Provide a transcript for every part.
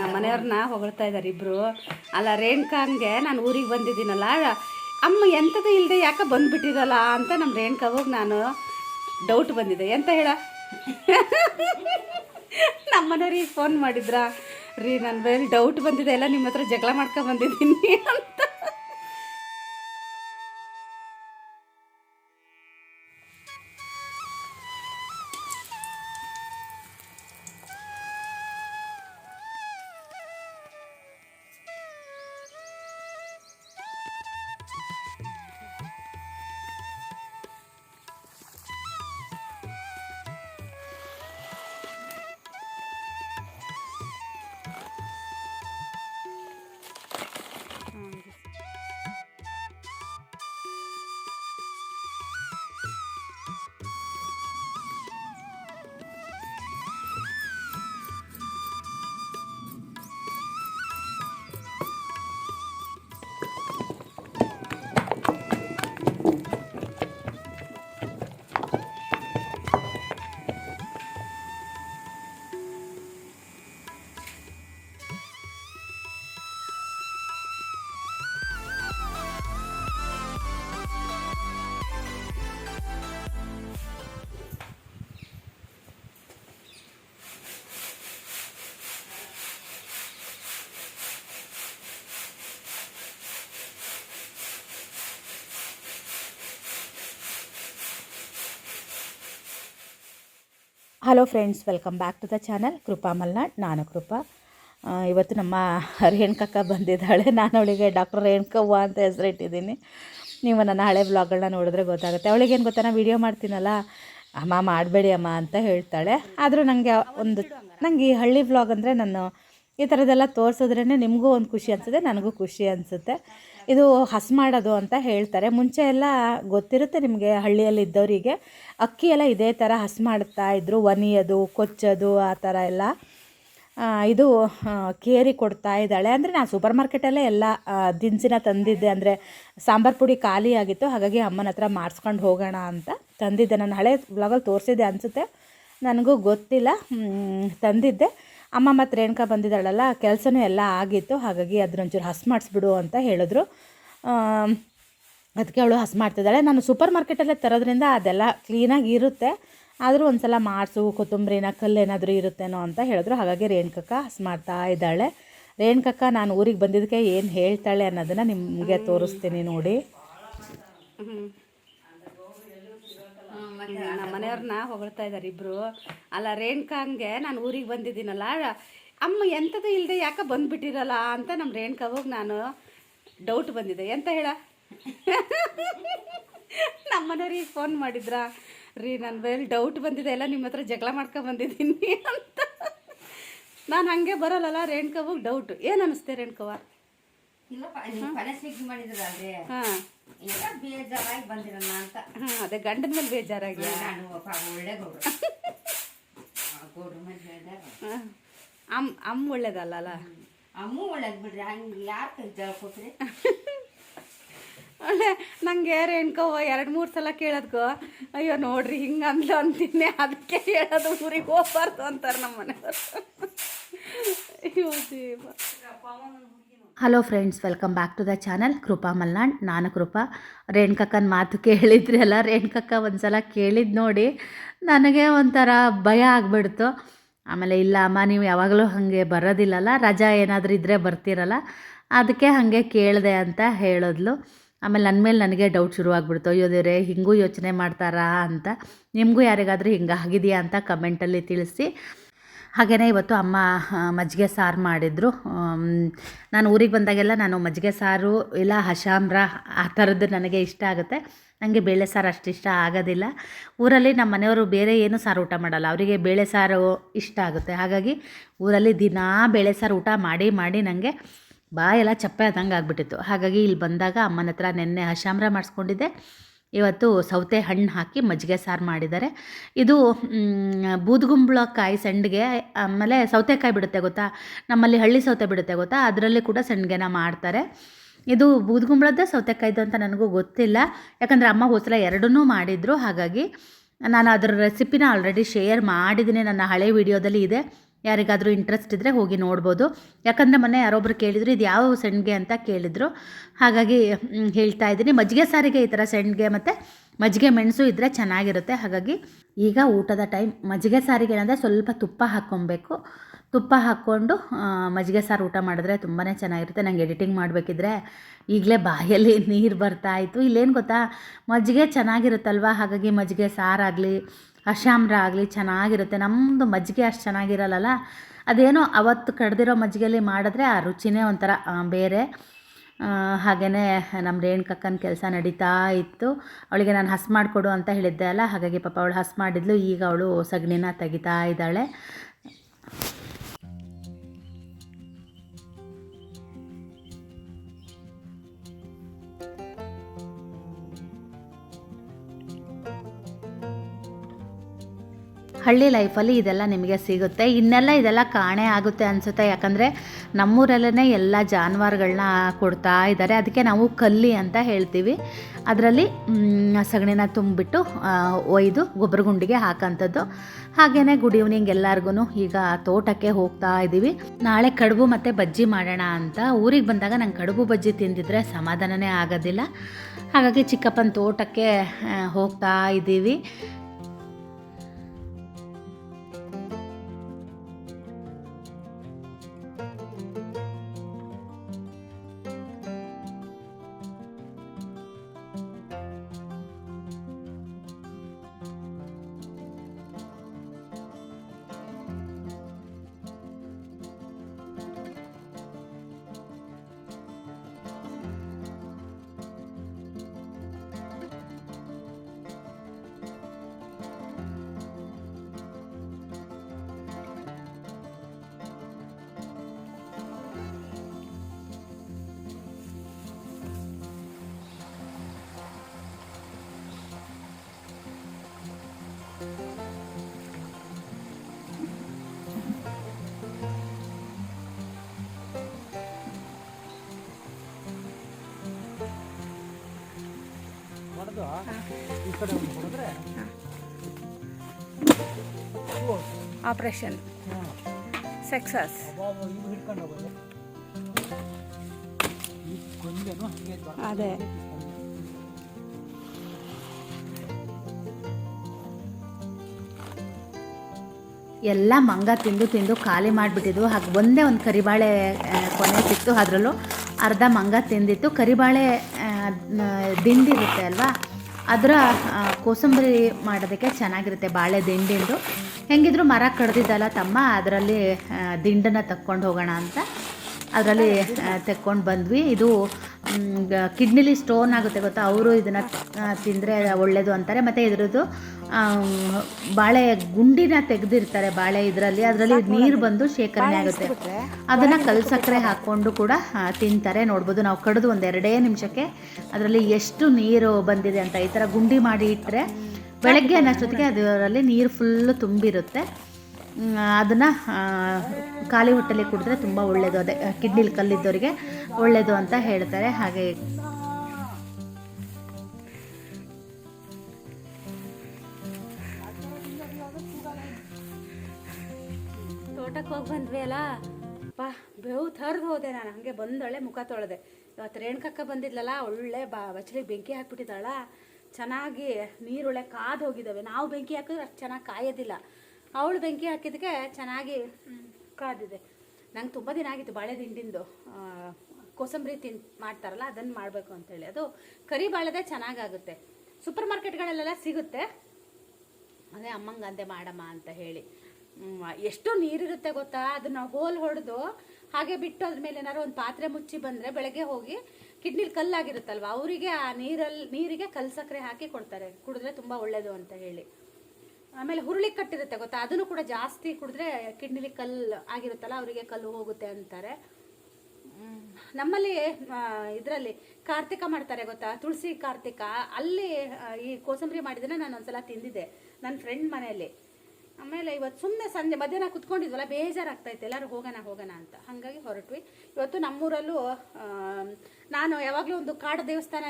ನಮ್ಮ ಮನೆಯವ್ರನ್ನ ಹೊಗಳ್ತಾ ಇದ್ದಾರೆ ಇಬ್ರು. ಅಲ್ಲ ರೇಣುಕಾಂಗೆ ನಾನು ಊರಿಗೆ ಬಂದಿದ್ದೀನಲ್ಲ. ಅಮ್ಮ ಎಂಥದ್ದು ಇಲ್ಲದೆ ಯಾಕೆ ಬಂದ್ಬಿಟ್ಟಿದಲ್ಲ ಅಂತ ನಮ್ಮ ರೇಣುಕಾ ಹೋಗಿ ನಾನು ಡೌಟ್ ಬಂದಿದೆ. ಎಂತ ಹೇಳ? ನಮ್ಮ ಮನೆಯವ್ರಿಗೆ ಫೋನ್ ಮಾಡಿದ್ರಾ? ರೀ ನನ್ನ ಮೇಲೆ ಡೌಟ್ ಬಂದಿದೆ. ಎಲ್ಲ ನಿಮ್ಮ ಹತ್ರ ಜಗಳ ಮಾಡ್ಕೊಂಡು ಬಂದಿದ್ದೀನಿ hello friends welcome back to the channel Krupa Malnad ನಾನು ಕೃಪಾ ಇವತ್ತು ನಮ್ಮ ರೇಣುಕಕ್ಕ ಬಂದಿದ್ದಾಳೆ. ನಾನು ಅವಳಿಗೆ ಡಾಕ್ಟರ್ ರೇಣುಕವ್ವ ಅಂತ ಹೆಸರಿಟ್ಟಿದ್ದೀನಿ. ನೀವು ನನ್ನ ಹಳೆ ವ್ಲಾಗ್ಗಳನ್ನ ನೋಡಿದ್ರೆ ಗೊತ್ತಾಗುತ್ತೆ. ಅವಳಿಗೇನು ಏನು ಗೊತ್ತಾ, ನಾನು ವೀಡಿಯೋ ಮಾಡ್ತೀನಲ್ಲ? ಅಮ್ಮ ಮಾಡಬೇಡಿ ಅಮ್ಮ ಅಂತ ಹೇಳ್ತಾಳೆ. ಆದರೂ ನನಗೆ ಒಂದು ನನಗೆ ಈ ಹಳ್ಳಿ ವ್ಲಾಗ್ ಅಂದರೆ ನಾನು ಈ ಥರದ್ದೆಲ್ಲ ತೋರಿಸಿದ್ರೇ ನಿಮಗೂ ಒಂದು ಖುಷಿ ಅನಿಸುತ್ತೆ, ನನಗೂ ಖುಷಿ ಅನಿಸುತ್ತೆ. ಇದು ಹಸ್ ಮಾಡೋದು ಅಂತ ಹೇಳ್ತಾರೆ. ಮುಂಚೆ ಎಲ್ಲ ಗೊತ್ತಿರುತ್ತೆ ನಿಮಗೆ ಹಳ್ಳಿಯಲ್ಲಿ ಇದ್ದವರಿಗೆ. ಅಕ್ಕಿ ಎಲ್ಲ ಇದೇ ಥರ ಹಸ್ ಮಾಡ್ತಾ ಇದ್ದರು ಒನಿಯೋದು, ಕೊಚ್ಚೋದು, ಆ ಥರ ಎಲ್ಲ. ಇದು ಕೇರಿ ಕೊಡ್ತಾ ಇದ್ದಾಳೆ. ಅಂದರೆ ನಾನು ಸೂಪರ್ ಮಾರ್ಕೆಟಲ್ಲೇ ಎಲ್ಲ ದಿನಸಿನ ತಂದಿದ್ದೆ. ಅಂದರೆ ಸಾಂಬಾರು ಪುಡಿ ಖಾಲಿ ಆಗಿತ್ತು, ಹಾಗಾಗಿ ಅಮ್ಮನ ಹತ್ರ ಮಾಡಿಸ್ಕೊಂಡು ಹೋಗೋಣ ಅಂತ ತಂದಿದ್ದೆ. ನಾನು ಹಳೆ ಬ್ಲಾಗಲ್ಲಿ ತೋರಿಸಿದ್ದೆ ಅನಿಸುತ್ತೆ. ನನಗೂ ಗೊತ್ತಿಲ್ಲ. ತಂದಿದ್ದೆ. ಅಮ್ಮ ಮತ್ತು ರೇಣುಕಾ ಬಂದಿದ್ದಾಳಲ್ಲ, ಕೆಲಸನೂ ಎಲ್ಲ ಆಗಿತ್ತು, ಹಾಗಾಗಿ ಅದನ್ನೊಂಚೂರು ಹಸ್ ಮಾಡಿಸ್ಬಿಡು ಅಂತ ಹೇಳಿದ್ರು. ಅದಕ್ಕೆ ಅವಳು ಹಸ್ ಮಾಡ್ತಿದ್ದಾಳೆ. ನಾನು ಸೂಪರ್ ಮಾರ್ಕೆಟಲ್ಲೇ ತರೋದ್ರಿಂದ ಅದೆಲ್ಲ ಕ್ಲೀನಾಗಿ ಇರುತ್ತೆ. ಆದರೂ ಒಂದು ಸಲ ಮಾಡಿಸು, ಕೊತ್ತಂಬರಿನ ಕಲ್ಲು ಏನಾದರೂ ಇರುತ್ತೇನೋ ಅಂತ ಹೇಳಿದ್ರು. ಹಾಗಾಗಿ ರೇಣುಕಕ್ಕ ಹಸ್ ಮಾಡ್ತಾ ಇದ್ದಾಳೆ. ರೇಣುಕಕ್ಕ, ನಾನು ಊರಿಗೆ ಬಂದಿದ್ದಕ್ಕೆ ಏನು ಹೇಳ್ತಾಳೆ ಅನ್ನೋದನ್ನು ನಿಮಗೆ ತೋರಿಸ್ತೀನಿ ನೋಡಿ. ನಮ್ಮ ಮನೆಯವ್ರನ್ನ ಹೊಗಳ್ತಾ ಇದ್ದಾರೆ ಇಬ್ರು. ಅಲ್ಲ ರೇಣುಕಾಂಗೆ ನಾನು ಊರಿಗೆ ಬಂದಿದ್ದೀನಲ್ಲ ಅಮ್ಮ ಎಂಥದ್ದು ಇಲ್ಲದೆ ಯಾಕೆ ಬಂದ್ಬಿಟ್ಟಿರಲ್ಲ ಅಂತ ನಮ್ಮ ರೇಣುಕಾ ಹೋಗಿ ನಾನು ಡೌಟ್ ಬಂದಿದೆ. ಎಂತ ಹೇಳ? ನಮ್ಮ ಮನೆಯವ್ರಿಗೆ ಫೋನ್ ಮಾಡಿದ್ರಾ? ರೀ ನನ್ನ ಮೇಲೆ ಡೌಟ್ ಬಂದಿದೆ. ಎಲ್ಲ ನಿಮ್ಮ ಹತ್ರ ಜಗಳ ಮಾಡ್ಕೊಂಡು ಬಂದಿದ್ದೀನಿ ಅಂತ. ನಾನು ಹಂಗೆ ಬರೋಲ್ಲಲ್ಲ ರೇಣುಕಾ ಹೋಗಿ ಡೌಟ್ ಏನು ಅನ್ನಿಸ್ತೆ ರೇಣುಕವ್ವ? ಅದೇ ಗಂಡನ ಮೇಲೆ ಬೇಜಾರಾಗಿ ಅಮ್ಮ ಅಮ್ಮ ಒಳ್ಳೇದಲ್ಲ ಅಲ್ಲ ಅಮ್ಮ ಒಳ್ಳೇದು ಬಿಡ್ರಿ ಹಂಗೆ ಯಾರು ಕೈ ಜಳ ಕೊಟ್ರಿ ಒಳ್ಳೆ ನಂಗೆ ರೇಣ್ಕವ್ವ ಎರಡು ಮೂರು ಸಲ ಕೇಳೋದ್ಕೋ ಅಯ್ಯೋ ನೋಡ್ರಿ ಹಿಂಗೆ ಅಂದ್ಲು ಅಂತೀನಿ ಅದಕ್ಕೆ ಹೇಳೋದು ಊರಿಗೆ ಹೋಗ್ಬಾರ್ದು ಅಂತಾರೆ ನಮ್ಮ ಮನೆಯವರು ಅಯ್ಯೋ ದೇವ hello friends welcome back to the channel Krupa Malnad ನಾನು ಕೃಪಾ ರೇಣುಕಕ್ಕನ ಮಾತು ಕೇಳಿದ್ರಿ ಅಲ್ಲ? ರೇಣುಕಕ್ಕ ಒಂದು ಸಲ ಕೇಳಿದ್ದು ನೋಡಿ ನನಗೆ ಒಂಥರ ಭಯ ಆಗಿಬಿಡ್ತು. ಆಮೇಲೆ, ಇಲ್ಲ ಅಮ್ಮ, ನೀವು ಯಾವಾಗಲೂ ಹಾಗೆ ಬರೋದಿಲ್ಲಲ್ಲ? ರಜಾ ಏನಾದರೂ ಇದ್ದರೆ ಬರ್ತಿರಲ್ಲ? ಅದಕ್ಕೆ ಹಾಗೆ ಕೇಳಿದೆ ಅಂತ ಹೇಳಿದ್ಲು. ಆಮೇಲೆ ನನ್ನ ಮೇಲೆ ನನಗೆ ಡೌಟ್ ಶುರುವಾಗ್ಬಿಡ್ತು. ಅಯ್ಯೋ ದೇವ್ರೆ, ಹಿಂಗೂ ಯೋಚನೆ ಮಾಡ್ತಾರಾ ಅಂತ. ನಿಮಗೂ ಯಾರಿಗಾದರೂ ಹಿಂಗೆ ಆಗಿದೆಯಾ ಅಂತ ಕಮೆಂಟಲ್ಲಿ ತಿಳಿಸಿ. ಹಾಗೆಯೇ ಇವತ್ತು ಅಮ್ಮ ಮಜ್ಜಿಗೆ ಸಾರು ಮಾಡಿದರು. ನಾನು ಊರಿಗೆ ಬಂದಾಗೆಲ್ಲ ನಾನು ಮಜ್ಜಿಗೆ ಸಾರು ಇಲ್ಲ ಹಶಾಮ್ರ ಆ ಥರದ್ದು ನನಗೆ ಇಷ್ಟ ಆಗುತ್ತೆ. ನನಗೆ ಬೇಳೆ ಸಾರು ಅಷ್ಟು ಇಷ್ಟ ಆಗೋದಿಲ್ಲ. ಊರಲ್ಲಿ ನಮ್ಮ ಮನೆಯವರು ಬೇರೆ ಏನು ಸಾರು ಊಟ ಮಾಡಲ್ಲ. ಅವರಿಗೆ ಬೇಳೆ ಸಾರು ಇಷ್ಟ ಆಗುತ್ತೆ. ಹಾಗಾಗಿ ಊರಲ್ಲಿ ದಿನಾ ಬೇಳೆ ಸಾರು ಊಟ ಮಾಡಿ ಮಾಡಿ ನನಗೆ ಬಾಯೆಲ್ಲ ಚಪ್ಪೆ ಆದಂಗೆ ಆಗಿಬಿಟ್ಟಿತ್ತು. ಹಾಗಾಗಿ ಇಲ್ಲಿ ಬಂದಾಗ ಅಮ್ಮನ ಹತ್ರ ನೆನ್ನೆ ಹಶಾಮ್ರ ಮಾಡಿಸ್ಕೊಂಡಿದ್ದೆ. ಇವತ್ತು ಸೌತೆ ಹಣ್ಣು ಹಾಕಿ ಮಜ್ಜಿಗೆ ಸಾರು ಮಾಡಿದ್ದಾರೆ. ಇದು ಬೂದುಗುಂಬಳಕಾಯಿ ಸಂಡಿಗೆ, ಆಮೇಲೆ ಸೌತೆಕಾಯಿ ಬಿಡುತ್ತೆ ಗೊತ್ತಾ? ನಮ್ಮಲ್ಲಿ ಹಳ್ಳಿ ಸೌತೆ ಬಿಡುತ್ತೆ ಗೊತ್ತಾ? ಅದರಲ್ಲಿ ಕೂಡ ಸಂಡಿಗೆನ ಮಾಡ್ತಾರೆ. ಇದು ಬೂದುಗುಂಬಳದ ಸೌತೆಕಾಯ್ದು ಅಂತ ನನಗೂ ಗೊತ್ತಿಲ್ಲ. ಯಾಕಂದರೆ ಅಮ್ಮ ಹೋಸಲ ಎರಡನ್ನೂ ಮಾಡಿದರು. ಹಾಗಾಗಿ ನಾನು ಅದರ ರೆಸಿಪಿನ ಆಲ್ರೆಡಿ ಶೇರ್ ಮಾಡಿದ್ದೀನಿ ನನ್ನ ಹಳೆ ವಿಡಿಯೋದಲ್ಲಿ ಇದೆ. ಯಾರಿಗಾದರೂ ಇಂಟ್ರೆಸ್ಟ್ ಇದ್ದರೆ ಹೋಗಿ ನೋಡ್ಬೋದು. ಯಾಕಂದರೆ ಮೊನ್ನೆ ಯಾರೊಬ್ಬರು ಕೇಳಿದರು, ಇದು ಯಾವ ಸೆಣ್ಗೆ ಅಂತ ಕೇಳಿದರು. ಹಾಗಾಗಿ ಹೇಳ್ತಾ ಇದ್ದೀನಿ. ಮಜ್ಜಿಗೆ ಸಾರಿಗೆ ಈ ಥರ ಸೆಣ್ಗೆ ಮತ್ತು ಮಜ್ಜಿಗೆ ಮೆಣಸು ಇದ್ದರೆ ಚೆನ್ನಾಗಿರುತ್ತೆ. ಹಾಗಾಗಿ ಈಗ ಊಟದ ಟೈಮ್ ಮಜ್ಜಿಗೆ ಸಾರಿಗೆ ಏನಂದರೆ ಸ್ವಲ್ಪ ತುಪ್ಪ ಹಾಕ್ಕೊಬೇಕು. ತುಪ್ಪ ಹಾಕ್ಕೊಂಡು ಮಜ್ಜಿಗೆ ಸಾರು ಊಟ ಮಾಡಿದ್ರೆ ತುಂಬಾ ಚೆನ್ನಾಗಿರುತ್ತೆ. ನಂಗೆ ಎಡಿಟಿಂಗ್ ಮಾಡಬೇಕಿದ್ರೆ ಈಗಲೇ ಬಾಯಲ್ಲಿ ನೀರು ಬರ್ತಾ ಇತ್ತು. ಇಲ್ಲೇನು ಗೊತ್ತಾ? ಮಜ್ಜಿಗೆ ಚೆನ್ನಾಗಿರುತ್ತಲ್ವ? ಹಾಗಾಗಿ ಮಜ್ಜಿಗೆ ಸಾರಾಗಲಿ ಅಶಾಮ್ರ ಆಗಲಿ ಚೆನ್ನಾಗಿರುತ್ತೆ. ನಮ್ಮದು ಮಜ್ಜಿಗೆ ಅಷ್ಟು ಚೆನ್ನಾಗಿರಲ್ಲಲ್ಲ? ಅದೇನೋ ಅವತ್ತು ಕಡ್ದಿರೋ ಮಜ್ಜಿಗೆಯಲ್ಲಿ ಮಾಡಿದ್ರೆ ಆ ರುಚಿನೇ ಒಂಥರ ಬೇರೆ. ಹಾಗೆಯೇ ನಮ್ಮ ರೇಣುಕಕ್ಕನ ಕೆಲಸ ನಡೀತಾ ಇತ್ತು. ಅವಳಿಗೆ ನಾನು ಹಸ್ ಮಾಡಿಕೊಡು ಅಂತ ಹೇಳಿದ್ದೆ ಅಲ್ಲ? ಹಾಗಾಗಿ ಪಾಪ ಅವಳು ಹಸ್ ಮಾಡಿದ್ಲು. ಈಗ ಅವಳು ಸಗಣಿನ ತೆಗಿತಾ ಇದ್ದಾಳೆ. ಹಳ್ಳಿ ಲೈಫಲ್ಲಿ ಇದೆಲ್ಲ ನಿಮಗೆ ಸಿಗುತ್ತೆ. ಇನ್ನೆಲ್ಲ ಇದೆಲ್ಲ ಕಾಣೆ ಆಗುತ್ತೆ ಅನಿಸುತ್ತೆ. ಯಾಕಂದರೆ ನಮ್ಮೂರಲ್ಲೇ ಎಲ್ಲ ಜಾನುವಾರುಗಳನ್ನ ಕೊಡ್ತಾ ಇದ್ದಾರೆ. ಅದಕ್ಕೆ ನಾವು ಕಲ್ಲಿ ಅಂತ ಹೇಳ್ತೀವಿ. ಅದರಲ್ಲಿ ಸಗಣಿನ ತುಂಬಿಬಿಟ್ಟು ಒಯ್ದು ಗೊಬ್ಬರ ಗುಂಡಿಗೆ ಹಾಕೋಂಥದ್ದು. ಹಾಗೆಯೇ ಗುಡ್ ಈವ್ನಿಂಗ್ ಎಲ್ಲರಿಗೂ ಈಗ ತೋಟಕ್ಕೆ ಹೋಗ್ತಾ ಇದ್ದೀವಿ ನಾಳೆ ಕಡುಬು ಮತ್ತು ಬಜ್ಜಿ ಮಾಡೋಣ ಅಂತ ಊರಿಗೆ ಬಂದಾಗ ನಂಗೆ ಕಡುಬು ಬಜ್ಜಿ ತಿಂದಿದ್ರೆ ಸಮಾಧಾನನೇ ಆಗೋದಿಲ್ಲ. ಹಾಗಾಗಿ ಚಿಕ್ಕಪ್ಪನ ತೋಟಕ್ಕೆ ಹೋಗ್ತಾ ಇದ್ದೀವಿ ಆಪ್ರೇಷನ್ ಸಕ್ಸಸ್ ಅದೇ. ಎಲ್ಲ ಮಂಗ ತಿಂದು ತಿಂದು ಖಾಲಿ ಮಾಡಿಬಿಟ್ಟಿದ್ವು. ಹಾಗೆ ಒಂದೇ ಒಂದು ಕರಿಬಾಳೆ ಕೊನೆ ಸಿಕ್ತು ಅದರಲ್ಲೂ. ಅರ್ಧ ಮಂಗ ತಿಂದಿತ್ತು. ಕರಿಬಾಳೆ ದಿಂಡಿರುತ್ತೆ ಅಲ್ವಾ? ಅದರ ಕೋಸಂಬರಿ ಮಾಡೋದಕ್ಕೆ ಚೆನ್ನಾಗಿರುತ್ತೆ ಬಾಳೆ ದಿಂಡಿಂದು. ಹೆಂಗಿದ್ರು ಮರ ಕಡ್ದಿದ್ದಲ್ಲ ತಮ್ಮ, ಅದರಲ್ಲಿ ದಿಂಡನ್ನು ತಕ್ಕೊಂಡು ಹೋಗೋಣ ಅಂತ. ಅದರಲ್ಲಿ ತೆಕ್ಕೊಂಡು ಬಂದ್ವಿ. ಇದು ಕಿಡ್ನಿಲಿ ಸ್ಟೋನ್ ಆಗುತ್ತೆ ಗೊತ್ತಾ? ಅವರು ಇದನ್ನು ತಿಂದರೆ ಒಳ್ಳೆಯದು ಅಂತಾರೆ. ಮತ್ತು ಇದ್ರದ್ದು ಬಾಳೆ ಗುಂಡಿನ ತೆಗೆದಿರ್ತಾರೆ ಬಾಳೆ ಇದರಲ್ಲಿ. ಅದರಲ್ಲಿ ನೀರು ಬಂದು ಶೇಖರಣೆ ಆಗುತ್ತೆ. ಅದನ್ನು ಕಲ್ ಸಕ್ಕರೆ ಹಾಕ್ಕೊಂಡು ಕೂಡ ತಿಂತಾರೆ. ನೋಡ್ಬೋದು ನಾವು ಕಡಿದು ಒಂದು ಎರಡೇ ನಿಮಿಷಕ್ಕೆ ಅದರಲ್ಲಿ ಎಷ್ಟು ನೀರು ಬಂದಿದೆ ಅಂತ ಈ ಥರ ಗುಂಡಿ ಮಾಡಿ ಇಟ್ಟರೆ ಬೆಳಗ್ಗೆ ಅನ್ನೋಷ್ಟೊತ್ತಿಗೆ ಅದರಲ್ಲಿ ನೀರು ಫುಲ್ಲು ತುಂಬಿರುತ್ತೆ. ಅದನ್ನು ಖಾಲಿ ಹೊಟ್ಟೆಲಿ ಕುಡಿದ್ರೆ ತುಂಬ ಒಳ್ಳೆಯದು ಅದೇ ಕಿಡ್ನಿಲಿ ಕಲ್ಲಿದ್ದವರಿಗೆ ಒಳ್ಳೆಯದು ಅಂತ ಹೇಳ್ತಾರೆ. ಹಾಗೆ ತೋಟಕ್ಕೆ ಹೋಗಿ ಬಂದ್ವಿ ಅಲ್ಲ? ಬಾ, ಬೇವು ಥರ್ದು ಹೋದೆ ನಾನು, ಹಂಗೆ ಬಂದೊಳ್ಳೆ ಮುಖ ತೊಳೆದೆ. ಇವತ್ತು ರೇಣುಕಕ್ಕ ಬಂದಿದ್ಲಲ್ಲ, ಒಳ್ಳೆ ಬಾ, ಬಚ್ಚಲಿಗೆ ಬೆಂಕಿ ಹಾಕ್ಬಿಟ್ಟಿದ್ದಾಳ ಚೆನ್ನಾಗಿ ನೀರೊಳೆ ಕಾದು ಹೋಗಿದ್ದಾವೆ. ನಾವು ಬೆಂಕಿ ಹಾಕಿದ್ರೆ ಅಷ್ಟು ಚೆನ್ನಾಗಿ ಕಾಯೋದಿಲ್ಲ. ಅವಳು ಬೆಂಕಿ ಹಾಕಿದ್ದಕ್ಕೆ ಚೆನ್ನಾಗಿ ಕಾದಿದೆ. ನಂಗೆ ತುಂಬ ದಿನ ಆಗಿತ್ತು ಬಾಳೆ ದಿಂಡಿಂದು ಕೋಸಂಬರಿ ತಿನ್, ಮಾಡ್ತಾರಲ್ಲ ಅದನ್ನು ಮಾಡಬೇಕು ಅಂತೇಳಿ. ಅದು ಕರಿ ಬಾಳೆದೇ ಚೆನ್ನಾಗಾಗುತ್ತೆ. ಸೂಪರ್ ಮಾರ್ಕೆಟ್ಗಳಲ್ಲೆಲ್ಲ ಸಿಗುತ್ತೆ. ಅದೇ ಅಮ್ಮಂಗೆ ಅಂದೆ ಮಾಡಮ್ಮ ಅಂತ ಹೇಳಿ. ಎಷ್ಟು ನೀರಿರುತ್ತೆ ಗೊತ್ತಾ? ಅದನ್ನ ಹೋಲ್ ಹೊಡೆದು ಹಾಗೆ ಬಿಟ್ಟು ಅದ್ರ ಮೇಲೆ ಏನಾದ್ರು ಒಂದು ಪಾತ್ರೆ ಮುಚ್ಚಿ ಬಂದರೆ ಬೆಳಗ್ಗೆ ಹೋಗಿ ಕಿಡ್ನಿಲಿ ಕಲ್ಲಾಗಿರುತ್ತಲ್ವ? ಅವರಿಗೆ ಆ ನೀರಲ್ಲಿ ನೀರಿಗೆ ಕಲ್ ಸಕ್ಕರೆ ಹಾಕಿ ಕೊಡ್ತಾರೆ. ಕುಡಿದ್ರೆ ತುಂಬ ಒಳ್ಳೆಯದು ಅಂತ ಹೇಳಿ. ಆಮೇಲೆ ಹುರುಳಿ ಕಟ್ಟಿರುತ್ತೆ ಗೊತ್ತಾ? ಅದನ್ನು ಕೂಡ ಜಾಸ್ತಿ ಕುಡಿದ್ರೆ ಕಿಡ್ನಿಲಿ ಕಲ್ಲು ಆಗಿರುತ್ತಲ್ಲ, ಅವರಿಗೆ ಕಲ್ಲು ಹೋಗುತ್ತೆ ಅಂತಾರೆ. ನಮ್ಮಲ್ಲಿ ಇದರಲ್ಲಿ ಕಾರ್ತಿಕ ಮಾಡ್ತಾರೆ ಗೊತ್ತಾ? ತುಳಸಿ ಕಾರ್ತಿಕ. ಅಲ್ಲಿ ಈ ಕೋಸಂಬರಿ ಮಾಡಿದ್ರೆ ನಾನು ಒಂದ್ಸಲ ತಿಂದಿದ್ದೆ. ನನ್ನ ಫ್ರೆಂಡ್ ಮನೆಯಲ್ಲಿ. ಆಮೇಲೆ ಇವತ್ತು ಸುಮ್ಮನೆ ಸಂಜೆ ಮಧ್ಯಾಹ್ನ ಕುತ್ಕೊಂಡಿದ್ವಲ್ಲ ಬೇಜಾರಾಗ್ತೈತೆ ಎಲ್ಲರೂ ಹೋಗೋಣ ಹೋಗೋಣ ಅಂತ. ಹಾಗಾಗಿ ಹೊರಟ್ವಿ. ಇವತ್ತು ನಮ್ಮೂರಲ್ಲೂ ನಾನು ಯಾವಾಗಲೂ ಒಂದು ಕಾಡು ದೇವಸ್ಥಾನ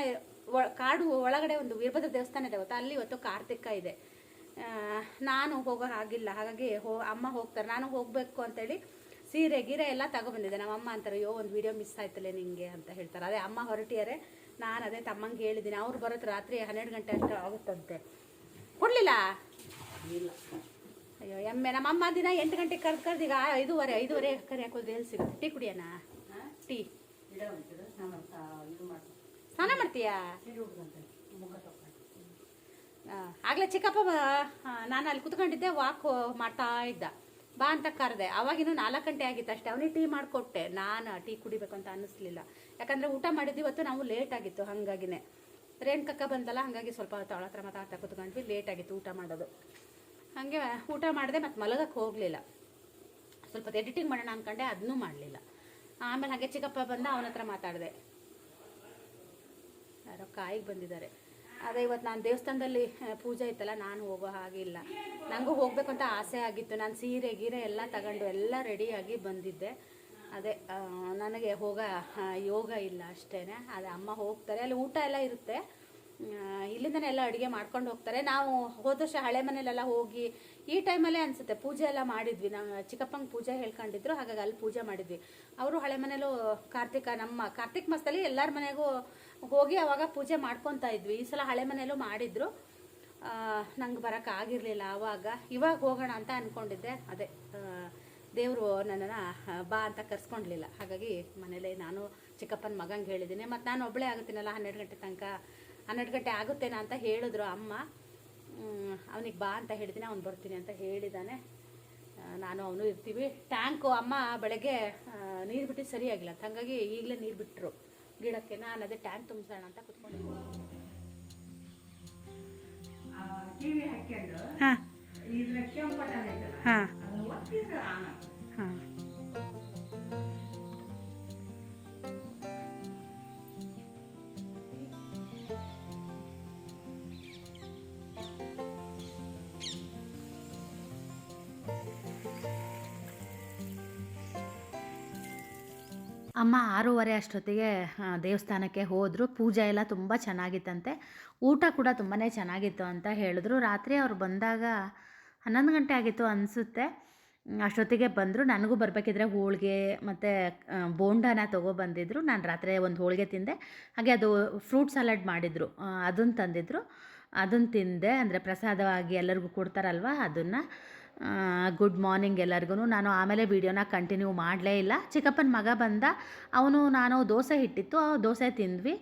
ಕಾಡು ಒಳಗಡೆ ಒಂದು ವೀರಭದ್ರ ದೇವಸ್ಥಾನ ಇದೆ ಗೊತ್ತಾ? ಅಲ್ಲಿ ಇವತ್ತು ಕಾರ್ತಿಕ ಇದೆ. ನಾನು ಹೋಗೋ ಹಾಗಿಲ್ಲ. ಹಾಗಾಗಿ ಹೋ, ಅಮ್ಮ ಹೋಗ್ತಾರೆ. ನಾನು ಹೋಗಬೇಕು ಅಂತೇಳಿ ಸೀರೆ, ಗೀರೆ ಎಲ್ಲ ತಗೊಬಂದಿದ್ದೆ ನಮ್ಮ ಅಮ್ಮ ಅಂತಾರೆ, ಅಯ್ಯೋ, ಒಂದು ವಿಡಿಯೋ ಮಿಸ್ ಆಯ್ತಲ್ಲ ನಿಂಗೆ? ಅಂತ ಹೇಳ್ತಾರೆ. ಅದೇ ಅಮ್ಮ ಹೊರಟಿಯಾರೆ ನಾನು ಅದೇ ತಮ್ಮಂಗೆ ಹೇಳಿದ್ದೀನಿ. ಅವ್ರು ಬರೋದು ರಾತ್ರಿ ಹನ್ನೆರಡು ಗಂಟೆ ಅಷ್ಟು ಆಗುತ್ತಂತೆ. ಕೊಡಲಿಲ್ಲ? ಅಯ್ಯೋ ಎಮ್ಮೆ ನಮ್ಮ ಅಮ್ಮ ದಿನ ಎಂಟು ಗಂಟೆಗೆ ಕರೆದು ಕರೆದು ಈಗ ಐದೂವರೆ ಐದೂವರೆ ಕರಿ ಹಾಕೋದು ಎಲ್ಲಿ ಸಿಗುತ್ತೆ? ಟೀ ಕುಡಿಯೋಣ ಟೀ. ಸ್ನಾನ ಮಾಡ್ತೀಯಾ? ಆಗಲೇ ಚಿಕ್ಕಪ್ಪ ನಾನು ಅಲ್ಲಿ ಕುತ್ಕೊಂಡಿದ್ದೆ ವಾಕ್ ಮಾಡ್ತಾ ಇದ್ದ. ಬಾ ಅಂತ ಕರೆದೆ. ಅವಾಗಿನ್ನೂ ನಾಲ್ಕು ಗಂಟೆ ಆಗಿತ್ತು ಅಷ್ಟೇ. ಅವನಿಗೆ ಟೀ ಮಾಡಿಕೊಟ್ಟೆ. ನಾನು ಟೀ ಕುಡಿಬೇಕು ಅಂತ ಅನ್ನಿಸ್ಲಿಲ್ಲ. ಯಾಕಂದರೆ ಊಟ ಮಾಡಿದ್ದು ಇವತ್ತು ನಾವು ಲೇಟ್ ಆಗಿತ್ತು ಹಾಗಾಗಿನೇ. ರೇಣುಕಕ್ಕ ಬಂದಲ್ಲ ಹಾಗಾಗಿ ಸ್ವಲ್ಪ ಹೊತ್ತು ಅವಳ ಹತ್ರ ಮಾತಾಡ್ತಾ ಕುತ್ಕೊಂಡ್ವಿ ಲೇಟ್ ಆಗಿತ್ತು ಊಟ ಮಾಡೋದು. ಹಾಗೆ ಊಟ ಮಾಡಿದೆ ಮತ್ತು ಮಲಗಕ್ಕೆ ಹೋಗಲಿಲ್ಲ. ಸ್ವಲ್ಪ ಎಡಿಟಿಂಗ್ ಮಾಡೋಣ ಅಂದ್ಕೊಂಡೆ ಅದನ್ನೂ ಮಾಡಲಿಲ್ಲ. ಆಮೇಲೆ ಹಾಗೆ ಚಿಕ್ಕಪ್ಪ ಬಂದ ಅವನ ಹತ್ರ ಮಾತಾಡಿದೆ. ಯಾರೋ ಕಾಯಿಗೆ ಬಂದಿದ್ದಾರೆ. ಅದೇ ಇವತ್ತು ನಾನು ದೇವಸ್ಥಾನದಲ್ಲಿ ಪೂಜೆ ಇತ್ತಲ್ಲ, ನಾನು ಹೋಗೋ ಹಾಗಿಲ್ಲ ನನಗೂ ಹೋಗಬೇಕು ಅಂತ ಆಸೆ ಆಗಿತ್ತು. ನಾನು ಸೀರೆ, ಗೀರೆ ಎಲ್ಲ ತಗೊಂಡು ಎಲ್ಲ ರೆಡಿಯಾಗಿ ಬಂದಿದ್ದೆ. ಅದೇ ನನಗೆ ಹೋಗ ಯೋಗ ಇಲ್ಲ ಅಷ್ಟೇ ಅದೇ ಅಮ್ಮ ಹೋಗ್ತಾರೆ. ಅಲ್ಲಿ ಊಟ ಎಲ್ಲ ಇರುತ್ತೆ. ಇಲ್ಲಿಂದನೇ ಎಲ್ಲ ಅಡುಗೆ ಮಾಡ್ಕೊಂಡು ಹೋಗ್ತಾರೆ. ನಾವು ಹೋದ ವರ್ಷ ಹಳೆ ಮನೇಲೆಲ್ಲ ಹೋಗಿ, ಈ ಟೈಮಲ್ಲೇ ಅನಿಸುತ್ತೆ, ಪೂಜೆ ಎಲ್ಲ ಮಾಡಿದ್ವಿ. ನಾವು ಚಿಕ್ಕಪ್ಪಂಗೆ ಪೂಜೆ ಹೇಳ್ಕೊಂಡಿದ್ರು, ಹಾಗಾಗಿ ಅಲ್ಲಿ ಪೂಜೆ ಮಾಡಿದ್ವಿ. ಅವರು ಹಳೆ ಮನೇಲೂ ಕಾರ್ತಿಕ, ನಮ್ಮ ಕಾರ್ತಿಕ್ ಮಾಸದಲ್ಲಿ ಎಲ್ಲರ ಮನೆಗೂ ಹೋಗಿ ಅವಾಗ ಪೂಜೆ ಮಾಡ್ಕೊತಾ ಇದ್ವಿ. ಈ ಸಲ ಹಳೆ ಮನೇಲೂ ಮಾಡಿದ್ರು. ನಂಗೆ ಬರೋಕೆ ಆಗಿರಲಿಲ್ಲ ಆವಾಗ ಇವಾಗ ಹೋಗೋಣ ಅಂತ ಅಂದ್ಕೊಂಡಿದ್ದೆ ಅದೇ ದೇವರು ನನ್ನನ್ನು ಬಾ ಅಂತ ಕರ್ಸ್ಕೊಂಡ್ಲಿಲ್ಲ ಹಾಗಾಗಿ ಮನೇಲೆ ನಾನು ಚಿಕ್ಕಪ್ಪನ ಮಗಂಗೆ ಹೇಳಿದ್ದೀನಿ. ಮತ್ತು ನಾನು ಒಬ್ಬಳೇ ಆಗುತ್ತೀನಲ್ಲ ಹನ್ನೆರಡು ಗಂಟೆ ತನಕ ಹನ್ನೆರಡು ಗಂಟೆ ಆಗುತ್ತೇನಾ ಅಂತ ಹೇಳಿದ್ರು ಅಮ್ಮ. ಅವನಿಗೆ ಬಾ ಅಂತ ಹೇಳ್ತೀನಿ ಅವ್ನು ಬರ್ತೀನಿ ಅಂತ ಹೇಳಿದ್ದಾನೆ ನಾನು ಅವನು ಇರ್ತೀವಿ. ಟ್ಯಾಂಕು ಅಮ್ಮ ಬೆಳಗ್ಗೆ ನೀರು ಬಿಟ್ಟು ಸರಿಯಾಗಿಲ್ಲ ಹಂಗಾಗಿ ಈಗಲೇ ನೀರು ಬಿಟ್ಟರು ಗಿಡಕ್ಕೆ ನಾನು ಅದೇ ಟ್ಯಾಂಕ್ ತುಂಬಿಸೋಣ ಅಂತ ಕುತ್ಕೊಂಡಿದ್ದೀನಿ ಹಾಕ್ಕೊಂಡು ಹಾಂ. ಹಾಂ. ಹಾಂ. ಅಮ್ಮ ಆರೂವರೆ ಅಷ್ಟೊತ್ತಿಗೆ ದೇವಸ್ಥಾನಕ್ಕೆ ಹೋದರು. ಪೂಜೆ ಎಲ್ಲ ತುಂಬ ಚೆನ್ನಾಗಿತ್ತಂತೆ. ಊಟ ಕೂಡ ತುಂಬಾ ಚೆನ್ನಾಗಿತ್ತು ಅಂತ ಹೇಳಿದ್ರು. ರಾತ್ರಿ ಅವ್ರು ಬಂದಾಗ ಹನ್ನೊಂದು ಗಂಟೆ ಆಗಿತ್ತು ಅನಿಸುತ್ತೆ. ಅಷ್ಟೊತ್ತಿಗೆ ಬಂದರು. ನನಗೂ ಬರಬೇಕಿದ್ರೆ ಹೋಳಿಗೆ ಮತ್ತು ಬೋಂಡಾನ ತೊಗೊಬಂದಿದ್ರು ನಾನು ರಾತ್ರಿ ಒಂದು ಹೋಳಿಗೆ ತಿಂದೆ. ಹಾಗೆ ಅದು ಫ್ರೂಟ್ ಸಲಾಡ್ ಮಾಡಿದರು. ಅದನ್ನು ತಂದಿದ್ರು. ಅದನ್ನು ತಿಂದೆ. ಅಂದರೆ ಪ್ರಸಾದವಾಗಿ ಎಲ್ಲರಿಗೂ ಕೊಡ್ತಾರಲ್ವ ಅದನ್ನು. ಗುಡ್ ಮಾರ್ನಿಂಗ್ ಎಲ್ಲರಿಗೂ ನಾನು ಆಮೇಲೆ ವೀಡಿಯೋನ ಕಂಟಿನ್ಯೂ ಮಾಡಲೇ ಇಲ್ಲ. ಚಿಕ್ಕಪ್ಪನ ಮಗ ಬಂದ, ಅವನು ನಾನು ದೋಸೆ ಹಿಟ್ಟಿತ್ತು, ದೋಸೆ ತಿಂದ್ವಿ.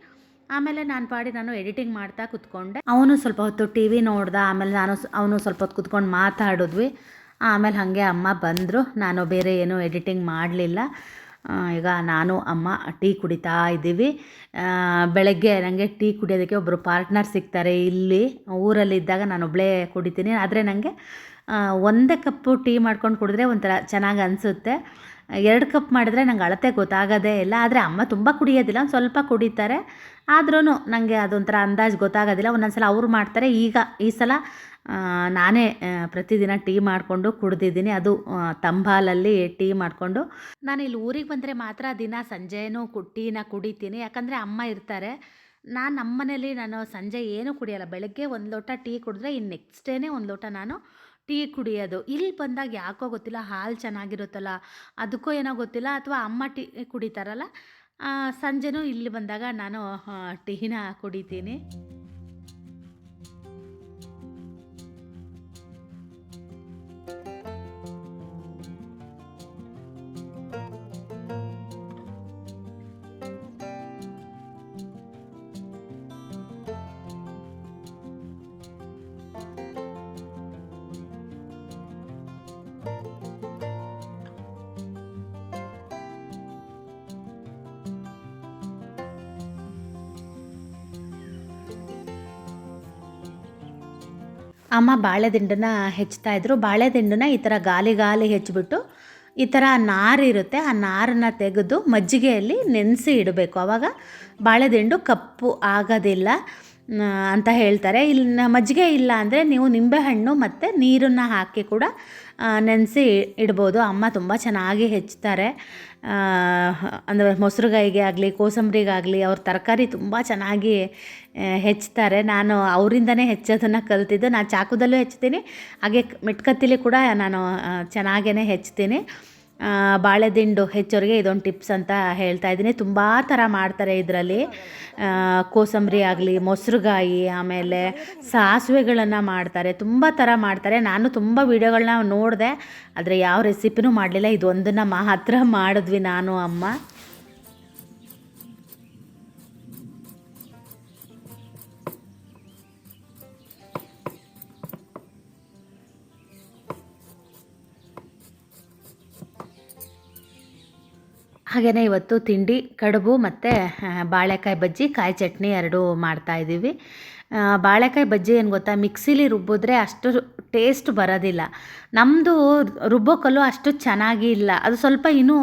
ಆಮೇಲೆ ನಾನು ಪಾಡಿ ನಾನು ಎಡಿಟಿಂಗ್ ಮಾಡ್ತಾ ಕುತ್ಕೊಂಡೆ. ಅವನು ಸ್ವಲ್ಪ ಹೊತ್ತು ಟಿ ವಿ ನೋಡ್ದೆ, ಆಮೇಲೆ ನಾನು ಅವನು ಸ್ವಲ್ಪ ಹೊತ್ತು ಕುತ್ಕೊಂಡು ಮಾತಾಡಿದ್ವಿ. ಆಮೇಲೆ ಹಾಗೆ ಅಮ್ಮ ಬಂದರು. ನಾನು ಬೇರೆ ಏನೂ ಎಡಿಟಿಂಗ್ ಮಾಡಲಿಲ್ಲ. ಈಗ ನಾನು, ಅಮ್ಮ ಟೀ ಕುಡಿತಾ ಇದ್ದೀವಿ. ಬೆಳಗ್ಗೆ ನನಗೆ ಟೀ ಕುಡಿಯೋದಕ್ಕೆ ಒಬ್ಬರು ಪಾರ್ಟ್ನರ್ ಸಿಗ್ತಾರೆ ಇಲ್ಲಿ. ಊರಲ್ಲಿದ್ದಾಗ ನಾನು ಒಬ್ಬಳೇ ಕುಡಿತೀನಿ. ಆದರೆ ನನಗೆ ಒಂದೇ ಕಪ್ಪು ಟೀ ಮಾಡ್ಕೊಂಡು ಕುಡಿದ್ರೆ ಒಂಥರ ಚೆನ್ನಾಗಿ ಅನಿಸುತ್ತೆ. ಎರಡು ಕಪ್ ಮಾಡಿದ್ರೆ ನಂಗೆ ಅಳತೆ ಗೊತ್ತಾಗೋದೇ ಇಲ್ಲ, ಆದರೆ ಅಮ್ಮ ತುಂಬ ಕುಡಿಯೋದಿಲ್ಲ, ಒಂದು ಸ್ವಲ್ಪ ಕುಡಿತಾರೆ. ಆದ್ರೂ ನನಗೆ ಅದೊಂಥರ ಅಂದಾಜು ಗೊತ್ತಾಗೋದಿಲ್ಲ. ಒಂದೊಂದು ಸಲ ಅವ್ರು ಮಾಡ್ತಾರೆ. ಈಗ ಈ ಸಲ ನಾನೇ ಪ್ರತಿದಿನ ಟೀ ಮಾಡಿಕೊಂಡು ಕುಡ್ದಿದ್ದೀನಿ. ಅದು ತಂಬಾಲಲ್ಲಿ ಟೀ ಮಾಡಿಕೊಂಡು. ನಾನು ಇಲ್ಲಿ ಊರಿಗೆ ಬಂದರೆ ಮಾತ್ರ ದಿನ ಸಂಜೆನೂ ಕು, ಟೀನ ಕುಡಿತೀನಿ. ಯಾಕಂದರೆ ಅಮ್ಮ ಇರ್ತಾರೆ. ನಾನು ನಮ್ಮ ಮನೇಲಿ ನಾನು ಸಂಜೆ ಏನೂ ಕುಡಿಯೋಲ್ಲ. ಬೆಳಗ್ಗೆ ಒಂದು ಲೋಟ ಟೀ ಕುಡಿದ್ರೆ ಇನ್ನು ನೆಕ್ಸ್ಟ್ ಡೇನೇ ಒಂದು ಲೋಟ ನಾನು ಟೀ ಕುಡಿಯೋದು. ಇಲ್ಲಿ ಬಂದಾಗ ಯಾಕೋ ಗೊತ್ತಿಲ್ಲ, ಹಾಲು ಚೆನ್ನಾಗಿರುತ್ತಲ್ಲ, ಅದಕ್ಕೋ ಏನೋ ಗೊತ್ತಿಲ್ಲ ಅಥವಾ ಅಮ್ಮ ಟೀ ಕುಡಿತಾರಲ್ಲ ಸಂಜೆನೂ ಇಲ್ಲಿ ಬಂದಾಗ ನಾನು ಟೀನ ಕುಡಿತೀನಿ. ಅಮ್ಮ ಬಾಳೆದಿಂಡನ್ನ ಹೆಚ್ಚುತ್ತಾ ಇದ್ರು. ಬಾಳೆದಿಂಡನ್ನ ಈ ಥರ ಗಾಲಿ ಗಾಲಿ ಹೆಚ್ಚಿಬಿಟ್ಟು ಈ ಥರ ನಾರಿರುತ್ತೆ ಆ ನಾರನ್ನು ತೆಗೆದು ಮಜ್ಜಿಗೆಯಲ್ಲಿ ನೆನೆಸಿ ಇಡಬೇಕು. ಆವಾಗ ಬಾಳೆದಿಂಡು ಕಪ್ಪು ಆಗೋದಿಲ್ಲ ಅಂತ ಹೇಳ್ತಾರೆ. ಇಲ್ಲಿ ಮಜ್ಜಿಗೆ ಇಲ್ಲ ಅಂದರೆ ನೀವು ನಿಂಬೆಹಣ್ಣು ಮತ್ತು ನೀರನ್ನು ಹಾಕಿ ಕೂಡ ನೆನೆಸಿ ಇಡ್ಬೋದು. ಅಮ್ಮ ತುಂಬ ಚೆನ್ನಾಗಿ ಹೆಚ್ಚುತ್ತಾರೆ ಅಂದರೆ ಮೊಸರುಗಾಯಿಗೆ ಆಗಲಿ, ಕೋಸಂಬರಿಗಾಗಲಿ, ಅವ್ರ ತರಕಾರಿ ತುಂಬ ಚೆನ್ನಾಗಿ ಹೆಚ್ಚುತ್ತಾರೆ ನಾನು ಅವರಿಂದನೇ ಹೆಚ್ಚೋದನ್ನು ಕಲ್ತಿದ್ದು. ನಾನು ಚಾಕುದಲ್ಲೂ ಹೆಚ್ಚುತ್ತೀನಿ ಹಾಗೆ ಮೆಟ್ಕತ್ತಿಲಿ ಕೂಡ ನಾನು ಚೆನ್ನಾಗೇ ಹೆಚ್ಚುತ್ತೀನಿ ಬಾಳೆದಿಂಡು ಹೆಚ್ಚೋರಿಗೆ ಇದೊಂದು ಟಿಪ್ಸ್ ಅಂತ ಹೇಳ್ತಾ ಇದ್ದೀನಿ. ತುಂಬ ಥರ ಮಾಡ್ತಾರೆ ಇದರಲ್ಲಿ. ಕೋಸಂಬರಿ ಆಗಲಿ, ಮೊಸರುಗಾಯಿ, ಆಮೇಲೆ ಸಾಸಿವೆಗಳನ್ನು ಮಾಡ್ತಾರೆ. ತುಂಬ ಥರ ಮಾಡ್ತಾರೆ. ನಾನು ತುಂಬ ವೀಡಿಯೋಗಳನ್ನ ನೋಡಿದೆ. ಆದರೆ ಯಾವ ರೆಸಿಪಿನೂ ಮಾಡಲಿಲ್ಲ. ಇದೊಂದನ್ನು ಮಾತ್ರ ಮಾಡಿದ್ವಿ ನಾನು, ಅಮ್ಮ. ಹಾಗೆಯೇ ಇವತ್ತು ತಿಂಡಿ, ಕಡುಬು ಮತ್ತು ಬಾಳೆಕಾಯಿ ಬಜ್ಜಿ, ಕಾಯಿ ಚಟ್ನಿ ಎರಡೂ ಮಾಡ್ತಾಯಿದ್ದೀವಿ ಬಾಳೆಕಾಯಿ ಬಜ್ಜಿ ಏನು ಗೊತ್ತಾ, ಮಿಕ್ಸಿಲಿ ರುಬ್ಬಿದ್ರೆ ಅಷ್ಟು ಟೇಸ್ಟ್ ಬರೋದಿಲ್ಲ. ನಮ್ಮದು ರುಬ್ಬೋಕಲ್ಲು ಅಷ್ಟು ಚೆನ್ನಾಗಿ ಇಲ್ಲ. ಅದು ಸ್ವಲ್ಪ ಇನ್ನೂ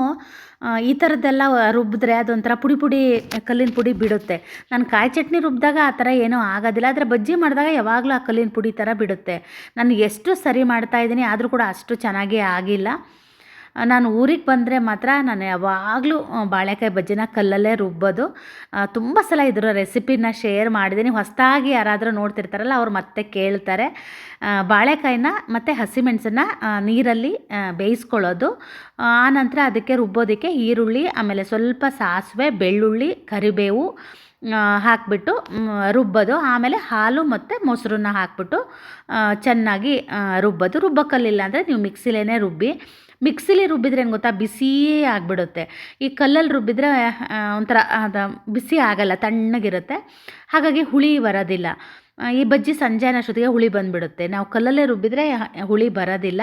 ಈ ಥರದ್ದೆಲ್ಲ ರುಬ್ಬಿದ್ರೆ ಅದೊಂಥರ ಪುಡಿ ಪುಡಿ, ಕಲ್ಲಿನ ಪುಡಿ ಬಿಡುತ್ತೆ. ನಾನು ಕಾಯಿ ಚಟ್ನಿ ರುಬ್ಬಿದಾಗ ಆ ಥರ ಏನೂ ಆಗೋದಿಲ್ಲ. ಆದರೆ ಬಜ್ಜಿ ಮಾಡಿದಾಗ ಯಾವಾಗಲೂ ಆ ಕಲ್ಲಿನ ಪುಡಿ ಥರ ಬಿಡುತ್ತೆ. ನಾನು ಎಷ್ಟು ಸರಿ ಮಾಡ್ತಾಯಿದ್ದೀನಿ ಆದರೂ ಕೂಡ ಅಷ್ಟು ಚೆನ್ನಾಗಿ ಆಗಿಲ್ಲ. ನಾನು ಊರಿಗೆ ಬಂದರೆ ಮಾತ್ರ ನಾನು ಯಾವಾಗಲೂ ಬಾಳೆಕಾಯಿ ಬಜ್ಜಿನ ಕಲ್ಲಲ್ಲೇ ರುಬ್ಬೋದು. ತುಂಬ ಸಲ ಇದರ ರೆಸಿಪಿನ ಶೇರ್ ಮಾಡಿದ್ದೀನಿ. ಹೊಸದಾಗಿ ಯಾರಾದರೂ ನೋಡ್ತಿರ್ತಾರಲ್ಲ, ಅವ್ರು ಮತ್ತೆ ಕೇಳ್ತಾರೆ. ಬಾಳೆಕಾಯಿನ ಮತ್ತು ಹಸಿಮೆಣಸನ್ನ ನೀರಲ್ಲಿ ಬೇಯಿಸ್ಕೊಳ್ಳೋದು. ಆನಂತರ ಅದಕ್ಕೆ ರುಬ್ಬೋದಕ್ಕೆ ಈರುಳ್ಳಿ, ಆಮೇಲೆ ಸ್ವಲ್ಪ ಸಾಸಿವೆ, ಬೆಳ್ಳುಳ್ಳಿ, ಕರಿಬೇವು ಹಾಕಿಬಿಟ್ಟು ರುಬ್ಬೋದು. ಆಮೇಲೆ ಹಾಲು ಮತ್ತು ಮೊಸರನ್ನ ಹಾಕ್ಬಿಟ್ಟು ಚೆನ್ನಾಗಿ ರುಬ್ಬೋದು. ರುಬ್ಬಕ್ಕಲ್ಲಿಲ್ಲ ಅಂದರೆ ನೀವು ಮಿಕ್ಸಿಲೇ ರುಬ್ಬಿ ಮಿಕ್ಸಿಲಿ ರುಬ್ಬಿದ್ರೆ ಏನು ಗೊತ್ತಾ? ಬಿಸಿಯೇ ಆಗಿಬಿಡುತ್ತೆ. ಈ ಕಲ್ಲಲ್ಲಿ ರುಬ್ಬಿದ್ರೆ ಒಂಥರ, ಅದು ಬಿಸಿ ಆಗಲ್ಲ, ತಣ್ಣಗಿರುತ್ತೆ. ಹಾಗಾಗಿ ಹುಳಿ ಬರೋದಿಲ್ಲ. ಈ ಬಜ್ಜಿ ಸಂಜೆ ಅನ್ನೋಷ್ಟೊತ್ತಿಗೆ ಹುಳಿ ಬಂದುಬಿಡುತ್ತೆ. ನಾವು ಕಲ್ಲಲ್ಲೇ ರುಬ್ಬಿದ್ರೆ ಹುಳಿ ಬರೋದಿಲ್ಲ.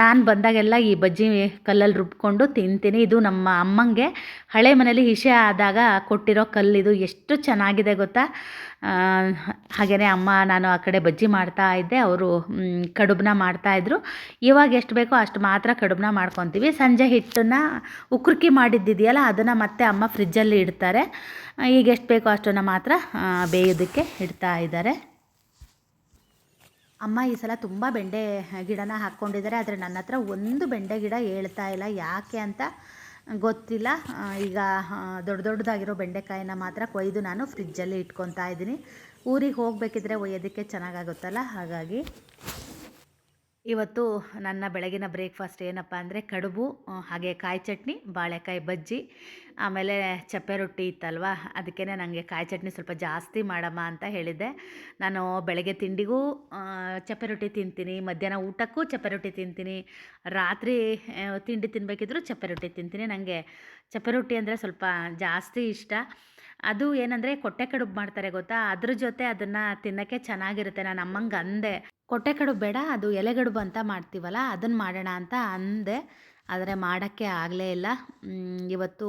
ನಾನು ಬಂದಾಗೆಲ್ಲ ಈ ಬಜ್ಜಿ ಕಲ್ಲಲ್ಲಿ ರುಬ್ಕೊಂಡು ತಿಂತೀನಿ. ಇದು ನಮ್ಮ ಅಮ್ಮಂಗೆ ಹಳೆ ಮನೇಲಿ ಹಿಷೆ ಆದಾಗ ಕೊಟ್ಟಿರೋ ಕಲ್ಲಿದು ಎಷ್ಟು ಚೆನ್ನಾಗಿದೆ ಗೊತ್ತಾ? ಹಾಗೆಯೇ ಅಮ್ಮ, ನಾನು ಆ ಕಡೆ ಬಜ್ಜಿ ಮಾಡ್ತಾ ಇದ್ದೆ. ಅವರು ಕಡುಬನ್ನ ಮಾಡ್ತಾಯಿದ್ರು ಇವಾಗ ಎಷ್ಟು ಬೇಕೋ ಅಷ್ಟು ಮಾತ್ರ ಕಡುಬನ್ನ ಮಾಡ್ಕೊತೀವಿ. ಸಂಜೆ ಹಿಟ್ಟನ್ನು ಉಕ್ರುಕಿ ಮಾಡಿದ್ದಿದೆಯಲ್ಲ, ಅದನ್ನು ಮತ್ತೆ ಅಮ್ಮ ಫ್ರಿಜ್ಜಲ್ಲಿ ಇಡ್ತಾರೆ. ಈಗ ಎಷ್ಟು ಬೇಕೋ ಅಷ್ಟನ್ನು ಮಾತ್ರ ಬೇಯೋದಕ್ಕೆ ಇಡ್ತಾ ಇದ್ದಾರೆ. ಅಮ್ಮ, ಈ ಸಲ ತುಂಬ ಬೆಂಡೆ ಗಿಡನ ಹಾಕ್ಕೊಂಡಿದ್ದಾರೆ. ಆದರೆ ನನ್ನ ಹತ್ರ ಒಂದು ಬೆಂಡೆ ಗಿಡ ಹೇಳ್ತಾ ಇಲ್ಲ. ಯಾಕೆ ಅಂತ ಗೊತ್ತಿಲ್ಲ. ಈಗ ದೊಡ್ಡ ದೊಡ್ಡದಾಗಿರೋ ಬೆಂಡೆಕಾಯಿನ ಮಾತ್ರ ಕೊಯ್ದು ನಾನು ಫ್ರಿಜ್ಜಲ್ಲಿ ಇಟ್ಕೊತಾ ಇದ್ದೀನಿ. ಊರಿಗೆ ಹೋಗಬೇಕಿದ್ರೆ ಒಯ್ಯೋದಕ್ಕೆ ಚೆನ್ನಾಗಾಗುತ್ತಲ್ಲ? ಹಾಗಾಗಿ ಇವತ್ತು ನನ್ನ ಬೆಳಗಿನ ಬ್ರೇಕ್ಫಾಸ್ಟ್ ಏನಪ್ಪ ಅಂದರೆ ಕಡುಬು ಹಾಗೆ ಕಾಯಿ ಚಟ್ನಿ, ಬಾಳೆಕಾಯಿ ಬಜ್ಜಿ, ಆಮೇಲೆ ಚಪ್ಪೆ ರೊಟ್ಟಿ ಇತ್ತಲ್ವ? ಅದಕ್ಕೇ ನನಗೆ ಕಾಯಿ ಚಟ್ನಿ ಸ್ವಲ್ಪ ಜಾಸ್ತಿ ಮಾಡಮ್ಮ ಅಂತ ಹೇಳಿದ್ದೆ. ನಾನು ಬೆಳಗ್ಗೆ ತಿಂಡಿಗೂ ಚಪ್ಪೆ ರೊಟ್ಟಿ ತಿಂತೀನಿ, ಮಧ್ಯಾಹ್ನ ಊಟಕ್ಕೂ ಚಪ್ಪೆ ರೊಟ್ಟಿ ತಿಂತೀನಿ, ರಾತ್ರಿ ತಿಂಡಿ ತಿನ್ನಬೇಕಿದ್ರೂ ಚಪ್ಪೆ ರೊಟ್ಟಿ ತಿಂತೀನಿ. ನನಗೆ ಚಪ್ಪೆ ರೊಟ್ಟಿ ಅಂದರೆ ಸ್ವಲ್ಪ ಜಾಸ್ತಿ ಇಷ್ಟ. ಅದು ಏನಂದರೆ, ಕೊಟ್ಟೆ ಕಡುಬು ಮಾಡ್ತಾರೆ ಗೊತ್ತಾ? ಅದ್ರ ಜೊತೆ ಅದನ್ನು ತಿನ್ನೋಕ್ಕೆ ಚೆನ್ನಾಗಿರುತ್ತೆ, ನಾನು ಅಮ್ಮಂಗೆ ಅಂದೆ. ಕೊಟ್ಟೆ ಕಡುಬು ಬೇಡ, ಅದು ಎಲೆಗಡುಬು ಅಂತ ಮಾಡ್ತೀವಲ್ಲ ಅದನ್ನು ಮಾಡೋಣ ಅಂತ ಅಂದೆ. ಆದರೆ ಮಾಡೋಕ್ಕೆ ಆಗಲೇ ಇಲ್ಲ. ಇವತ್ತು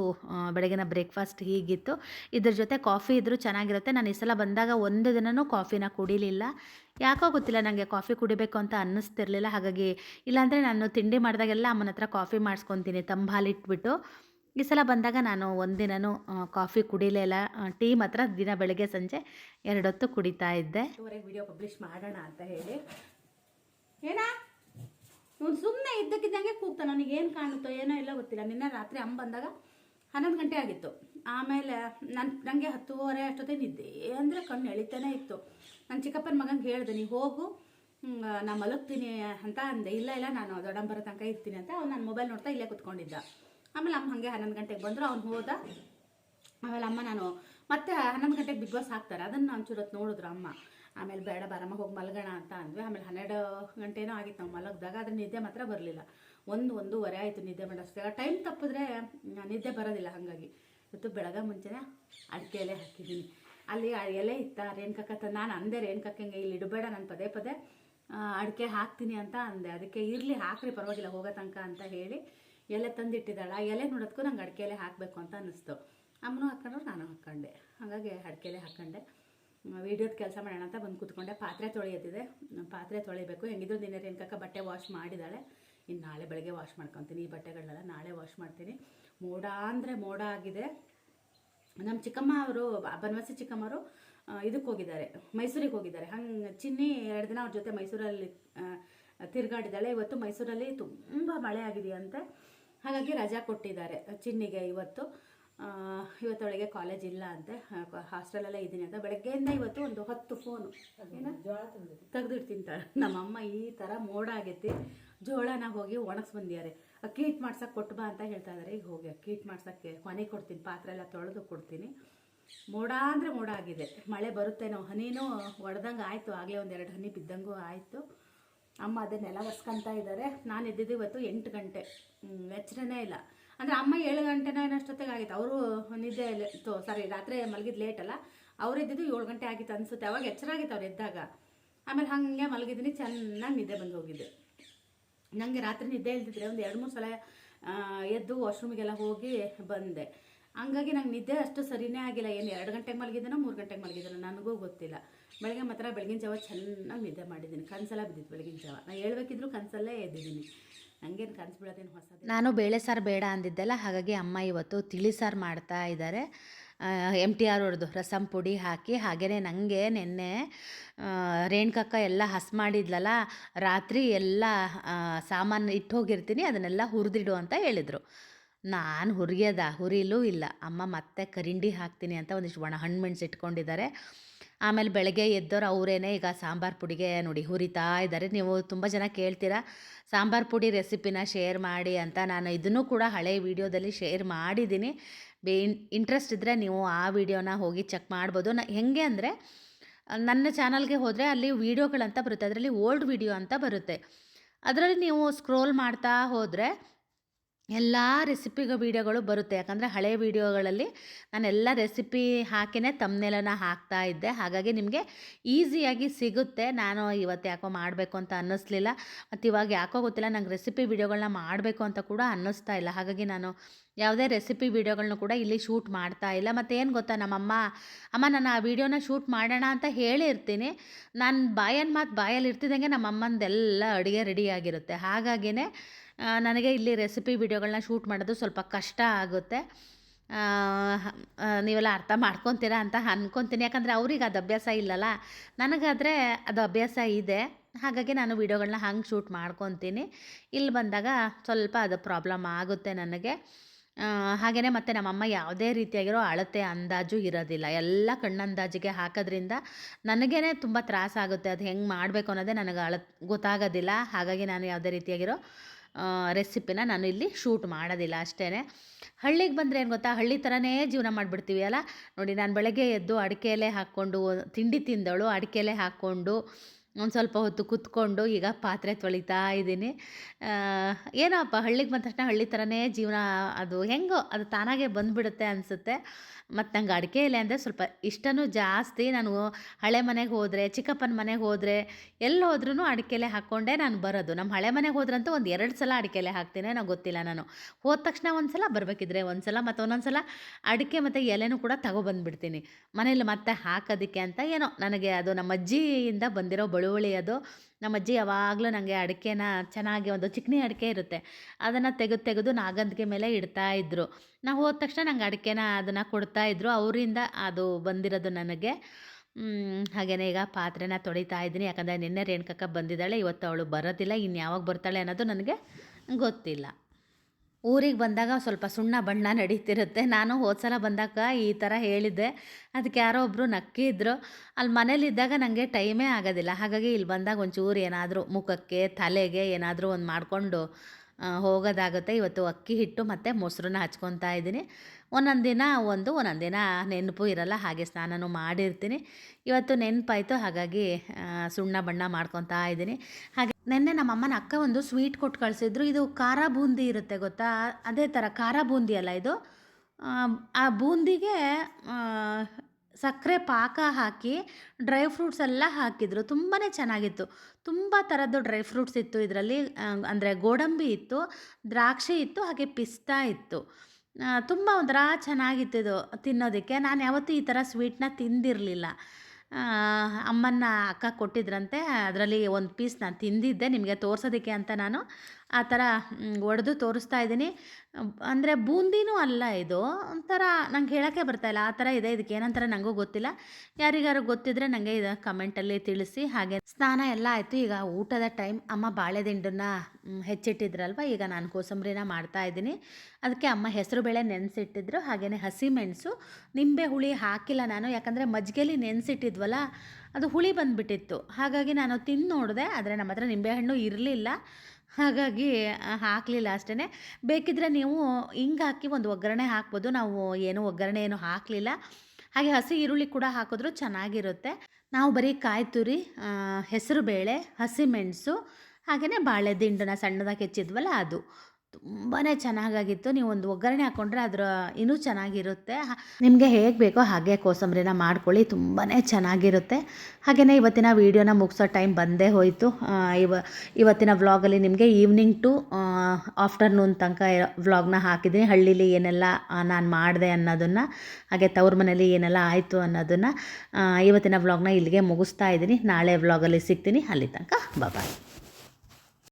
ಬೆಳಗಿನ ಬ್ರೇಕ್ಫಾಸ್ಟ್ ಹೀಗಿತ್ತು. ಇದ್ರ ಜೊತೆ ಕಾಫಿ ಇದ್ದರೂ ಚೆನ್ನಾಗಿರುತ್ತೆ. ನಾನು ಈ ಸಲ ಬಂದಾಗ ಒಂದು ದಿನವೂ ಕಾಫಿನ ಕುಡಿಲಿಲ್ಲ. ಯಾಕೋ ಗೊತ್ತಿಲ್ಲ ನನಗೆ ಕಾಫಿ ಕುಡಿಬೇಕು ಅಂತ ಅನ್ನಿಸ್ತಿರ್ಲಿಲ್ಲ. ಹಾಗಾಗಿ ಇಲ್ಲಾಂದರೆ ನಾನು ತಿಂಡಿ ಮಾಡಿದಾಗೆಲ್ಲ ಅಮ್ಮನ ಹತ್ರ ಕಾಫಿ ಮಾಡಿಸ್ಕೊತೀನಿ ತಂಬು ಹಾಲಿಟ್ಬಿಟ್ಟು ಈ ಸಲ ಬಂದಾಗ ನಾನು ಒಂದಿನೂ ಕಾಫಿ ಕುಡಿಲೇ ಇಲ್ಲ. ಟೀ ಮಾತ್ರ ದಿನ ಬೆಳಗ್ಗೆ ಸಂಜೆ ಎರಡೊತ್ತು ಕುಡಿತಾ ಇದ್ದೆ. ವಿಡಿಯೋ ಪಬ್ಲಿಷ್ ಮಾಡೋಣ ಅಂತ ಹೇಳಿ. ಏನಾ? ಅವ್ನು ಸುಮ್ಮನೆ ಇದ್ದಕ್ಕಿದ್ದಂಗೆ ಕೂಗ್ತ ನನಗೆ ಏನು ಕಾಣುತ್ತೋ ಏನೋ ಇಲ್ಲ ಗೊತ್ತಿಲ್ಲ. ನಿನ್ನೆ ರಾತ್ರಿ ಅಮ್ಮ ಬಂದಾಗ ಹನ್ನೊಂದು ಗಂಟೆ ಆಗಿತ್ತು. ಆಮೇಲೆ ನನ್ನ ನನಗೆ ಹತ್ತುವರೆ ಅಷ್ಟೊತ್ತಿಗೆ ನಿದ್ದೆ ಅಂದರೆ ಕಣ್ಣು ಎಳಿತಾನೆ ಇತ್ತು. ನನ್ನ ಚಿಕ್ಕಪ್ಪನ ಮಗಂಗೆ ಹೇಳಿದೆ ನೀವು ಹೋಗು. ನಾನು ಮಲಗ್ತೀನಿ ಅಂತ ಅಂದೆ. ಇಲ್ಲ ಇಲ್ಲ, ನಾನು ದೊಡ್ಡಂಬರ ತನಕ ಇರ್ತೀನಿ ಅಂತ. ಅವ್ನು ನನ್ನ ಮೊಬೈಲ್ ನೋಡ್ತಾ ಇಲ್ಲೇ ಕುತ್ಕೊಂಡಿದ್ದ. ಆಮೇಲೆ ಅಮ್ಮ ಹಾಗೆ ಹನ್ನೊಂದು ಗಂಟೆಗೆ ಬಂದರು, ಅವ್ನು ಹೋದ. ಆಮೇಲೆ ಅಮ್ಮ ನಾನು ಮತ್ತೆ ಹನ್ನೊಂದು ಗಂಟೆಗೆ ಬಿಗ್ ಬಾಸ್ ಹಾಕ್ತಾರೆ. ಅದನ್ನು ಒಂಚೂರು ಹೊತ್ತು ನೋಡಿದ್ರು ಅಮ್ಮ. ಆಮೇಲೆ ಬೇಡ ಬಾರಮ್ಮ, ಹೋಗಿ ಮಲಗೋಣ ಅಂತ ಅಂದ್ವಿ. ಆಮೇಲೆ ಹನ್ನೆರಡು ಗಂಟೆನೋ ಆಗಿತ್ತು ನಾವು ಮಲಗಿದಾಗ ಅದ್ರ ನಿದ್ದೆ ಮಾತ್ರ ಬರಲಿಲ್ಲ. ಒಂದು, ಒಂದೂವರೆ ಆಯಿತು ನಿದ್ದೆ ಮಾಡೋಷ್ಟಾಗ ಟೈಮ್ ತಪ್ಪಿದ್ರೆ ನಿದ್ದೆ ಬರೋದಿಲ್ಲ ಹಾಗಾಗಿ. ಇವತ್ತು ಬೆಳಗ್ಗೆ ಮುಂಚೆನೇ ಅಡಿಕೆ ಎಲೆ ಹಾಕಿದ್ದೀನಿ. ಅಲ್ಲಿ ಎಲೆ ಇತ್ತ, ರೇಣುಕಕ್ಕ ನಾನು ಅಂದೆ ರೇಣುಕಕ್ಕಂಗೆ ಇಲ್ಲಿ ಇಡಬೇಡ, ನಾನು ಪದೇ ಪದೇ ಅಡಿಕೆ ಹಾಕ್ತೀನಿ ಅಂತ ಅಂದೆ. ಅದಕ್ಕೆ ಇರಲಿ, ಹಾಕ್ರಿ, ಪರವಾಗಿಲ್ಲ, ಹೋಗೋ ತನಕ ಅಂತ ಹೇಳಿ ಎಲೆ ತಂದಿಟ್ಟಿದ್ದಾಳೆ. ಆ ಎಲೆ ನೋಡೋದಕ್ಕೂ ನಂಗೆ ಅಡಿಕೆಲೆ ಹಾಕಬೇಕು ಅಂತ ಅನ್ನಿಸ್ತು. ಅಮ್ಮನೂ ಹಾಕೊಂಡ್ರು, ನಾನು ಹಾಕ್ಕೊಂಡೆ ಹಾಗಾಗಿ ಅಡಿಕೆಲೆ ಹಾಕ್ಕೊಂಡೆ ವೀಡಿಯೋದ ಕೆಲಸ ಮಾಡೋಣ ಅಂತ ಬಂದು ಕೂತ್ಕೊಂಡೆ. ಪಾತ್ರೆ ತೊಳೆಯೋದಿದೆ ಪಾತ್ರೆ ತೊಳಿಬೇಕು. ಹೆಂಗಿದ್ರು ದಿನ ರೇಣುಕಕ್ಕ ಬಟ್ಟೆ ವಾಶ್ ಮಾಡಿದ್ದಾಳೆ. ಇನ್ನು ನಾಳೆ ಬೆಳಗ್ಗೆ ವಾಶ್ ಮಾಡ್ಕೊತೀನಿ. ಈ ಬಟ್ಟೆಗಳನ್ನೆಲ್ಲ ನಾಳೆ ವಾಶ್ ಮಾಡ್ತೀನಿ. ಮೋಡ ಅಂದರೆ ಮೋಡ ಆಗಿದೆ. ನಮ್ಮ ಚಿಕ್ಕಮ್ಮ ಅವರು, ಬನವಾಸಿ ಚಿಕ್ಕಮ್ಮವರು ಇದಕ್ಕೆ ಹೋಗಿದ್ದಾರೆ. ಮೈಸೂರಿಗೆ ಹೋಗಿದ್ದಾರೆ. ಹಂಗೆ ಚಿನ್ನಿ ಎರಡು ದಿನ ಅವ್ರ ಜೊತೆ ಮೈಸೂರಲ್ಲಿ ತಿರುಗಾಡಿದ್ದಾಳೆ. ಇವತ್ತು ಮೈಸೂರಲ್ಲಿ ತುಂಬ ಮಳೆ ಆಗಿದೆಯಂತೆ. ಹಾಗಾಗಿ ರಜಾ ಕೊಟ್ಟಿದ್ದಾರೆ. ಚಿನ್ನಿಗೆ ಇವತ್ತು ಇವತ್ತೊಳಗೆ ಕಾಲೇಜ್ ಇಲ್ಲ ಅಂತೆ. ಹಾಸ್ಟೆಲೆಲ್ಲ ಇದ್ದೀನಿ ಅಂತ. ಬೆಳಗ್ಗೆಯಿಂದ ಇವತ್ತು ಒಂದು ಹತ್ತು ಫೋನು ತೆಗೆದಿಡ್ತೀನಿ ತ ನಮ್ಮಮ್ಮ ಈ ಥರ ಮೋಡ ಆಗೈತಿ. ಜೋಳನ ಹೋಗಿ ಒಣಗಿಸ್ ಬಂದಿದ್ದಾರೆ. ಅಕ್ಕಿ ಹಿಟ್ಟು ಮಾಡ್ಸಕ್ಕೆ ಕೊಟ್ಟು ಬಾ ಅಂತ ಹೇಳ್ತಾ ಇದ್ದಾರೆ ಈಗ ಹೋಗಿ ಅಕ್ಕಿ ಹಿಟ್ಟು ಮಾಡ್ಸೋಕ್ಕೆ ಹೊನೆ ಕೊಡ್ತೀನಿ. ಪಾತ್ರೆ ಎಲ್ಲ ತೊಳೆದು ಕೊಡ್ತೀನಿ. ಮೋಡ ಅಂದರೆ ಮೋಡ ಆಗಿದೆ. ಮಳೆ ಬರುತ್ತೇನೋ ಹನಿನೂ ಒಡೆದಂಗೆ ಆಯಿತು. ಆಗಲೇ ಒಂದೆರಡು ಹನಿ ಬಿದ್ದಂಗೂ ಆಯಿತು. ಅಮ್ಮ ಅದನ್ನೆಲ್ಲ ಒಸ್ಕೊತಾ ಇದ್ದಾರೆ ನಾನು ಎದ್ದಿದ್ದು ಇವತ್ತು ಎಂಟು ಗಂಟೆ. ಎಚ್ಚರನೇ ಇಲ್ಲ. ಅಂದರೆ ಅಮ್ಮ ಏಳು ಗಂಟೆನ ಏನಷ್ಟೊತ್ತಿಗೆ ಆಗಿತ್ತು ಅವರು ನಿದ್ದೆ ತೋ ಸಾರಿ ರಾತ್ರಿ ಮಲಗಿದ್ದು ಲೇಟ್ ಅಲ್ಲ. ಅವ್ರು ಎದ್ದಿದ್ದು ಏಳು ಗಂಟೆ ಆಗಿತ್ತು ಅನಿಸುತ್ತೆ. ಅವಾಗ ಎಚ್ಚರ ಆಗಿತ್ತು ಅವ್ರು ಎದ್ದಾಗ. ಆಮೇಲೆ ಹಾಗೆ ಮಲಗಿದ್ದೀನಿ, ಚೆನ್ನಾಗಿ ನಿದ್ದೆ ಬಂದು ಹೋಗಿದ್ದೆ ನನಗೆ ರಾತ್ರಿ ನಿದ್ದೆ ಇಲ್ದಿದ್ರೆ ಒಂದು ಎರಡು ಮೂರು ಸಲ ಎದ್ದು ವಾಶ್ರೂಮಿಗೆಲ್ಲ ಹೋಗಿ ಬಂದೆ. ಹಂಗಾಗಿ ನಂಗೆ ನಿದ್ದೆ ಅಷ್ಟು ಸರಿನೇ ಆಗಿಲ್ಲ. ಏನು ಎರಡು ಗಂಟೆಗೆ ಮಲಗಿದ್ದೀನೋ ಮೂರು ಗಂಟೆಗೆ ಮಲಗಿದ್ದೀನೋ ನನಗೂ ಗೊತ್ತಿಲ್ಲ. ಬೆಳಗ್ಗೆ ಮಾತ್ರ ಬೆಳಗಿನ ಜಾವ ಚೆನ್ನಾಗಿ ನಿದ್ದೆ ಮಾಡಿದ್ದೀನಿ. ಕನಸಲ್ಲ ಬಿದ್ದಿತ್ತು ಬೆಳಗಿನ ಜಾವ. ನಾನು ಹೇಳ್ಬೇಕಿದ್ರು ಕನಸಲ್ಲೇ ಎದ್ದಿದ್ದೀನಿ. ನನಗೇನು ಕನಸು ಬೀಳೋದೇನು ಹೊಸ ನಾನು ಬೇಳೆ ಸಾರು ಬೇಡ ಅಂದಿದ್ದೆಲ್ಲ, ಹಾಗಾಗಿ ಅಮ್ಮ ಇವತ್ತು ತಿಳಿ ಸಾರು ಮಾಡ್ತಾ ಇದ್ದಾರೆ. ಎಂ ಟಿ ಆರ್ ಅವ್ರದ್ದು ರಸಂ ಪುಡಿ ಹಾಕಿ ಹಾಗೆಯೇ ನನಗೆ ನಿನ್ನೆ ರೇಣುಕಕ್ಕ ಎಲ್ಲ ಹಸ್ ಮಾಡಿದ್ಲಲ್ಲ, ರಾತ್ರಿ ಎಲ್ಲ ಸಾಮಾನು ಇಟ್ಟು ಹೋಗಿರ್ತೀನಿ, ಅದನ್ನೆಲ್ಲ ಹುರಿದಿಡು ಅಂತ ಹೇಳಿದರು. ನಾನು ಹುರಿಯೋದ ಹುರಿಲೂ ಇಲ್ಲ. ಅಮ್ಮ ಮತ್ತೆ ಕರಿಂಡಿ ಹಾಕ್ತೀನಿ ಅಂತ ಒಂದಿಷ್ಟು ಒಣ ಹಣ್ಣು ಮೆಣಸು ಇಟ್ಕೊಂಡಿದ್ದಾರೆ. ಆಮೇಲೆ ಬೆಳಗ್ಗೆ ಎದ್ದವ್ರು ಅವರೇನೆ ಈಗ ಸಾಂಬಾರು ಪುಡಿಗೆ ನೋಡಿ ಹುರಿತಾ ಇದ್ದಾರೆ ನೀವು ತುಂಬ ಜನ ಕೇಳ್ತೀರಾ, ಸಾಂಬಾರು ಪುಡಿ ರೆಸಿಪಿನ ಶೇರ್ ಮಾಡಿ ಅಂತ. ನಾನು ಇದನ್ನು ಕೂಡ ಹಳೆ ವಿಡಿಯೋದಲ್ಲಿ ಶೇರ್ ಮಾಡಿದ್ದೀನಿ. ಬೇ, ಇಂಟ್ರೆಸ್ಟ್ ಇದ್ದರೆ ನೀವು ಆ ವಿಡಿಯೋನ ಹೋಗಿ ಚೆಕ್ ಮಾಡ್ಬೋದು. ನ, ಹೆಂಗೆ ಅಂದರೆ, ನನ್ನ ಚಾನಲ್ಗೆ ಹೋದರೆ ಅಲ್ಲಿ ವೀಡಿಯೋಗಳಂತ ಬರುತ್ತೆ. ಅದರಲ್ಲಿ ಓಲ್ಡ್ ವಿಡಿಯೋ ಅಂತ ಬರುತ್ತೆ. ಅದರಲ್ಲಿ ನೀವು ಸ್ಕ್ರೋಲ್ ಮಾಡ್ತಾ ಹೋದರೆ ಎಲ್ಲ ರೆಸಿಪಿಗೆ ವೀಡಿಯೋಗಳು ಬರುತ್ತೆ. ಯಾಕಂದರೆ ಹಳೆ ವೀಡಿಯೋಗಳಲ್ಲಿ ನಾನೆಲ್ಲ ರೆಸಿಪಿ ಹಾಕಿನೇ ತಮ್ಮನೆಲನ ಹಾಕ್ತಾ ಇದ್ದೆ. ಹಾಗಾಗಿ ನಿಮಗೆ ಈಸಿಯಾಗಿ ಸಿಗುತ್ತೆ. ನಾನು ಇವತ್ತು ಯಾಕೋ ಮಾಡಬೇಕು ಅಂತ ಅನ್ನಿಸ್ಲಿಲ್ಲ. ಮತ್ತು ಇವಾಗ ಯಾಕೋ ಗೊತ್ತಿಲ್ಲ, ನಂಗೆ ರೆಸಿಪಿ ವೀಡಿಯೋಗಳನ್ನ ಮಾಡಬೇಕು ಅಂತ ಕೂಡ ಅನ್ನಿಸ್ತಾ ಇಲ್ಲ. ಹಾಗಾಗಿ ನಾನು ಯಾವುದೇ ರೆಸಿಪಿ ವೀಡಿಯೋಗಳನ್ನ ಕೂಡ ಇಲ್ಲಿ ಶೂಟ್ ಮಾಡ್ತಾ ಇಲ್ಲ. ಮತ್ತು ಏನು ಗೊತ್ತಾ, ನಮ್ಮಮ್ಮ, ಅಮ್ಮ, ನಾನು ಆ ವೀಡಿಯೋನ ಶೂಟ್ ಮಾಡೋಣ ಅಂತ ಹೇಳಿರ್ತೀನಿ. ನಾನು ಬಾಯನ್ ಮಾತು ಬಾಯಲ್ಲಿ ಇರ್ತಿದ್ದಂಗೆ ನಮ್ಮಮ್ಮಂದೆಲ್ಲ ಅಡುಗೆ ರೆಡಿಯಾಗಿರುತ್ತೆ ಹಾಗಾಗಿನೇ ನನಗೆ ಇಲ್ಲಿ ರೆಸಿಪಿ ವಿಡಿಯೋಗಳನ್ನ ಶೂಟ್ ಮಾಡೋದು ಸ್ವಲ್ಪ ಕಷ್ಟ ಆಗುತ್ತೆ. ನೀವೆಲ್ಲ ಅರ್ಥ ಮಾಡ್ಕೊತೀರಾ ಅಂತ ಅನ್ಕೊತೀನಿ. ಯಾಕಂದರೆ ಅವ್ರಿಗೆ ಅದು ಅಭ್ಯಾಸ ಇಲ್ಲಲ್ಲ. ನನಗಾದರೆ ಅದು ಅಭ್ಯಾಸ ಇದೆ. ಹಾಗಾಗಿ ನಾನು ವೀಡಿಯೋಗಳನ್ನ ಹಂಗೆ ಶೂಟ್ ಮಾಡ್ಕೊತೀನಿ. ಇಲ್ಲಿ ಬಂದಾಗ ಸ್ವಲ್ಪ ಅದು ಪ್ರಾಬ್ಲಮ್ ಆಗುತ್ತೆ ನನಗೆ. ಹಾಗೆಯೇ ಮತ್ತು ನಮ್ಮಮ್ಮ ಯಾವುದೇ ರೀತಿಯಾಗಿರೋ ಅಳತೆ ಅಂದಾಜು ಇರೋದಿಲ್ಲ. ಎಲ್ಲ ಕಣ್ಣಂದಾಜಿಗೆ ಹಾಕೋದ್ರಿಂದ ನನಗೇ ತುಂಬ ತ್ರಾಸಾಗುತ್ತೆ ಅದು ಹೆಂಗೆ ಮಾಡಬೇಕು ಅನ್ನೋದೇ ನನಗೆ ಅಳ ಗೊತ್ತಾಗೋದಿಲ್ಲ. ಹಾಗಾಗಿ ನಾನು ಯಾವುದೇ ರೀತಿಯಾಗಿರೋ ರೆಸಿಪಿನ ನಾನು ಇಲ್ಲಿ ಶೂಟ್ ಮಾಡೋದಿಲ್ಲ ಅಷ್ಟೇ ಹಳ್ಳಿಗೆ ಬಂದರೆ ಏನು ಗೊತ್ತಾ? ಹಳ್ಳಿ ಥರನೇ ಜೀವನ ಮಾಡಿಬಿಡ್ತೀವಿ ಅಲ್ಲ? ನೋಡಿ, ನಾನು ಬೆಳಗ್ಗೆ ಎದ್ದು ಅಡಿಕೆಯಲ್ಲೇ ಹಾಕ್ಕೊಂಡು, ತಿಂಡಿ ತಿಂದಳು ಅಡಿಕೆಯಲ್ಲೇ ಹಾಕ್ಕೊಂಡು, ಒಂದು ಸ್ವಲ್ಪ ಹೊತ್ತು ಕುತ್ಕೊಂಡು ಈಗ ಪಾತ್ರೆ ತೊಳಿತಾ ಇದ್ದೀನಿ. ಏನೋ ಅಪ್ಪ ಹಳ್ಳಿಗೆ ಬಂದ ತಕ್ಷಣ ಹಳ್ಳಿ ಥರನೇ ಜೀವನ ಅದು ಹೆಂಗೋ ಅದು ತಾನಾಗೆ ಬಂದುಬಿಡುತ್ತೆ ಅನಿಸುತ್ತೆ. ಮತ್ತು ನಂಗೆ ಅಡಿಕೆ ಎಲೆ ಅಂದರೆ ಸ್ವಲ್ಪ ಇಷ್ಟನೂ ಜಾಸ್ತಿ. ನಾನು ಹಳೆ ಮನೆಗೆ ಹೋದರೆ, ಚಿಕ್ಕಪ್ಪನ ಮನೆಗೆ ಹೋದರೆ ಎಲ್ಲಿ ಹೋದ್ರೂ ಅಡಿಕೆಲೆ ಹಾಕ್ಕೊಂಡೇ ನಾನು ಬರೋದು. ನಮ್ಮ ಹಳೆ ಮನೆಗೆ ಹೋದ್ರಂತೂ ಒಂದು ಎರಡು ಸಲ ಅಡಿಕೆಲೆ ಹಾಕ್ತೀನಿ ನಂಗೆ ಗೊತ್ತಿಲ್ಲ ನಾನು. ಹೋದ ತಕ್ಷಣ ಒಂದು ಸಲ ಬರಬೇಕಿದ್ರೆ ಒಂದು ಸಲ ಮತ್ತು ಒಂದೊಂದು ಸಲ ಅಡಿಕೆ ಮತ್ತು ಎಲೆನೂ ಕೂಡ ತಗೊಬಂದ್ಬಿಡ್ತೀನಿ ಮನೇಲಿ ಮತ್ತೆ ಹಾಕೋದಕ್ಕೆ ಅಂತ ಏನೋ ನನಗೆ ಅದು ನಮ್ಮ ಅಜ್ಜಿಯಿಂದ ಬಂದಿರೋ ಬಳುವಳಿ ಅದು. ನಮ್ಮ ಅಜ್ಜಿ ಯಾವಾಗಲೂ ನನಗೆ ಅಡಿಕೆನ ಚೆನ್ನಾಗಿ ಒಂದು ಚಿಕನಿ ಅಡಿಕೆ ಇರುತ್ತೆ. ಅದನ್ನು ತೆಗೆದು ತೆಗೆದು ನಾಗಂದಿಗೆ ಮೇಲೆ ಇಡ್ತಾ ಇದ್ದರು ನಾವು ಹೋದ ತಕ್ಷಣ ನಂಗೆ ಅಡಿಕೆನ ಅದನ್ನು ಕೊಡ್ತಾ ಇದ್ದರು ಅವರಿಂದ ಅದು ಬಂದಿರೋದು ನನಗೆ. ಹಾಗೇ ಈಗ ಪಾತ್ರೆನ ತೊಳಿತಾ ಇದ್ದೀನಿ. ಯಾಕಂದರೆ ನಿನ್ನೆ ರೇಣುಕಕ್ಕ ಬಂದಿದ್ದಾಳೆ, ಇವತ್ತು ಅವಳು ಬರೋದಿಲ್ಲ ಇನ್ನು ಯಾವಾಗ ಬರ್ತಾಳೆ ಅನ್ನೋದು ನನಗೆ ಗೊತ್ತಿಲ್ಲ. ಊರಿಗೆ ಬಂದಾಗ ಸ್ವಲ್ಪ ಸುಣ್ಣ ಬಣ್ಣ ನಡೀತಿರುತ್ತೆ. ನಾನು ಹೋದ ಸಲ ಬಂದಾಗ ಈ ಥರ ಹೇಳಿದ್ದೆ. ಅದಕ್ಕೆ ಯಾರೋ ಒಬ್ಬರು ನಕ್ಕಿದ್ರು ಅಲ್ಲಿ ಮನೇಲಿದ್ದಾಗ ನನಗೆ ಟೈಮೇ ಆಗೋದಿಲ್ಲ. ಹಾಗಾಗಿ ಇಲ್ಲಿ ಬಂದಾಗ ಒಂಚೂರು ಏನಾದರೂ ಮುಖಕ್ಕೆ, ತಲೆಗೆ ಏನಾದರೂ ಒಂದು ಮಾಡಿಕೊಂಡು ಹೋಗೋದಾಗುತ್ತೆ. ಇವತ್ತು ಅಕ್ಕಿ ಹಿಟ್ಟು ಮತ್ತು ಮೊಸರನ್ನ ಹಚ್ಕೊತಾ ಇದ್ದೀನಿ. ಒಂದೊಂದು ದಿನ ಒಂದು, ಒಂದೊಂದು ದಿನ ನೆನಪು ಇರಲ್ಲ, ಹಾಗೆ ಸ್ನಾನನೂ ಮಾಡಿರ್ತೀನಿ. ಇವತ್ತು ನೆನಪಾಯಿತು, ಹಾಗಾಗಿ ಸುಣ್ಣ ಬಣ್ಣ ಮಾಡ್ಕೊತಾ ಇದ್ದೀನಿ. ಹಾಗೆ ನಿನ್ನೆ ನಮ್ಮ ಅಮ್ಮನ ಅಕ್ಕ ಒಂದು ಸ್ವೀಟ್ ಕೊಟ್ಟು ಕಳಿಸಿದ್ರು. ಇದು ಖಾರ ಬೂಂದಿ ಇರುತ್ತೆ ಗೊತ್ತಾ? ಅದೇ ಥರ ಖಾರ ಬೂಂದಿ ಅಲ್ಲ ಇದು? ಆ ಬೂಂದಿಗೆ ಸಕ್ಕರೆ ಪಾಕ ಹಾಕಿ, ಡ್ರೈ ಫ್ರೂಟ್ಸ್ ಎಲ್ಲ ಹಾಕಿದ್ರು. ತುಂಬಾ ಚೆನ್ನಾಗಿತ್ತು. ತುಂಬ ಥರದ್ದು ಡ್ರೈ ಫ್ರೂಟ್ಸ್ ಇತ್ತು ಇದರಲ್ಲಿ. ಅಂದರೆ ಗೋಡಂಬಿ ಇತ್ತು, ದ್ರಾಕ್ಷಿ ಇತ್ತು, ಹಾಗೆ ಪಿಸ್ತಾ ಇತ್ತು. ತುಂಬ ಒಂಥರ ಚೆನ್ನಾಗಿತ್ತು ಇದು ತಿನ್ನೋದಕ್ಕೆ. ನಾನು ಯಾವತ್ತೂ ಈ ಥರ ಸ್ವೀಟ್ನ ತಿಂದಿರಲಿಲ್ಲ. ಅಮ್ಮನ್ನ ಅಕ್ಕ ಕೊಟ್ಟಿದ್ರಂತೆ. ಅದರಲ್ಲಿ ಒಂದು ಪೀಸ್ ನಾನು ತಿಂದಿದ್ದೆ. ನಿಮಗೆ ತೋರಿಸೋದಕ್ಕೆ ಅಂತ ನಾನು ಆ ಥರ ಒಡೆದು ತೋರಿಸ್ತಾ ಇದ್ದೀನಿ. ಅಂದರೆ ಬೂಂದಿನೂ ಅಲ್ಲ ಇದು. ಒಂಥರ ನಂಗೆ ಹೇಳೋಕ್ಕೆ ಬರ್ತಾಯಿಲ್ಲ ಆ ಥರ ಇದೆ. ಇದಕ್ಕೆ ಏನಂತಾರೆ ನನಗೂ ಗೊತ್ತಿಲ್ಲ. ಯಾರಿಗಾರು ಗೊತ್ತಿದ್ರೆ ನನಗೆ ಇದು ಕಮೆಂಟಲ್ಲಿ ತಿಳಿಸಿ. ಹಾಗೆ ಸ್ನಾನ ಎಲ್ಲ ಆಯಿತು. ಈಗ ಊಟದ ಟೈಮ್. ಅಮ್ಮ ಬಾಳೆದಿಂಡನ್ನ ಹೆಚ್ಚಿಟ್ಟಿದ್ರಲ್ವ? ಈಗ ನಾನು ಕೋಸಂಬರಿನ ಮಾಡ್ತಾ ಇದ್ದೀನಿ. ಅದಕ್ಕೆ ಅಮ್ಮ ಹೆಸರು ಬೇಳೆ ನೆನೆಸಿಟ್ಟಿದ್ರು. ಹಾಗೆಯೇ ಹಸಿಮೆಣಸು ನಿಂಬೆ ಹುಳಿ ಹಾಕಿಲ್ಲ ನಾನು. ಯಾಕಂದರೆ ಮಜ್ಜಿಗೆಲಿ ನೆನೆಸಿಟ್ಟಿದ್ವಲ್ಲ, ಅದು ಹುಳಿ ಬಂದುಬಿಟ್ಟಿತ್ತು. ಹಾಗಾಗಿ ನಾನು ತಿಂದು ನೋಡಿದೆ. ಆದರೆ ನಮ್ಮ ಹತ್ರ ನಿಂಬೆಹಣ್ಣು ಇರಲಿಲ್ಲ. ಹಾಗಾಗಿ ಹಾಕಲಿಲ್ಲ ಅಷ್ಟೇ ಬೇಕಿದ್ರೆ ನೀವು ಹಿಂಗೆ ಹಾಕಿ ಒಂದು ಒಗ್ಗರಣೆ ಹಾಕ್ಬೋದು. ನಾವು ಏನು ಒಗ್ಗರಣೆ ಏನು ಹಾಕಲಿಲ್ಲ. ಹಾಗೆ ಹಸಿ ಈರುಳ್ಳಿ ಕೂಡ ಹಾಕಿದ್ರೂ ಚೆನ್ನಾಗಿರುತ್ತೆ. ನಾವು ಬರೀ ಕಾಯಿ ತುರಿ ಹೆಸರು ಬೇಳೆ ಹಸಿಮೆಣಸು ಹಾಗೆಯೇ ಬಾಳೆ ದಿಂಡನ್ನ ಸಣ್ಣದಾಗಿ ಹೆಚ್ಚಿದ್ವಲ್ಲ ಅದು. ತುಂಬಾ ಚೆನ್ನಾಗಾಗಿತ್ತು. ನೀವು ಒಂದು ಒಗ್ಗರಣೆ ಹಾಕ್ಕೊಂಡ್ರೆ ಅದರ ಇನ್ನೂ ಚೆನ್ನಾಗಿರುತ್ತೆ. ನಿಮಗೆ ಹೇಗೆ ಬೇಕೋ ಹಾಗೆ ಕೋಸಂಬರಿನ ಮಾಡ್ಕೊಳ್ಳಿ ತುಂಬಾ ಚೆನ್ನಾಗಿರುತ್ತೆ. ಹಾಗೆಯೇ ಇವತ್ತಿನ ವೀಡಿಯೋನ ಮುಗಿಸೋ ಟೈಮ್ ಬಂದೇ ಹೋಯಿತು. ಇವ, ಇವತ್ತಿನ ವ್ಲಾಗಲ್ಲಿ ನಿಮಗೆ ಈವ್ನಿಂಗ್ ಟು ಆಫ್ಟರ್ನೂನ್ ತನಕ ವ್ಲಾಗ್ನ ಹಾಕಿದ್ದೀನಿ. ಹಳ್ಳೀಲಿ ಏನೆಲ್ಲ ನಾನು ಮಾಡಿದೆ ಅನ್ನೋದನ್ನು, ಹಾಗೆ ತವ್ರ ಮನೇಲಿ ಏನೆಲ್ಲ ಆಯಿತು ಅನ್ನೋದನ್ನು ಇವತ್ತಿನ ವ್ಲಾಗ್ನ ಇಲ್ಲಿಗೆ ಮುಗಿಸ್ತಾ ಇದ್ದೀನಿ. ನಾಳೆ ವ್ಲಾಗಲ್ಲಿ ಸಿಗ್ತೀನಿ. ಅಲ್ಲಿ ತನಕ ಬಾಯ್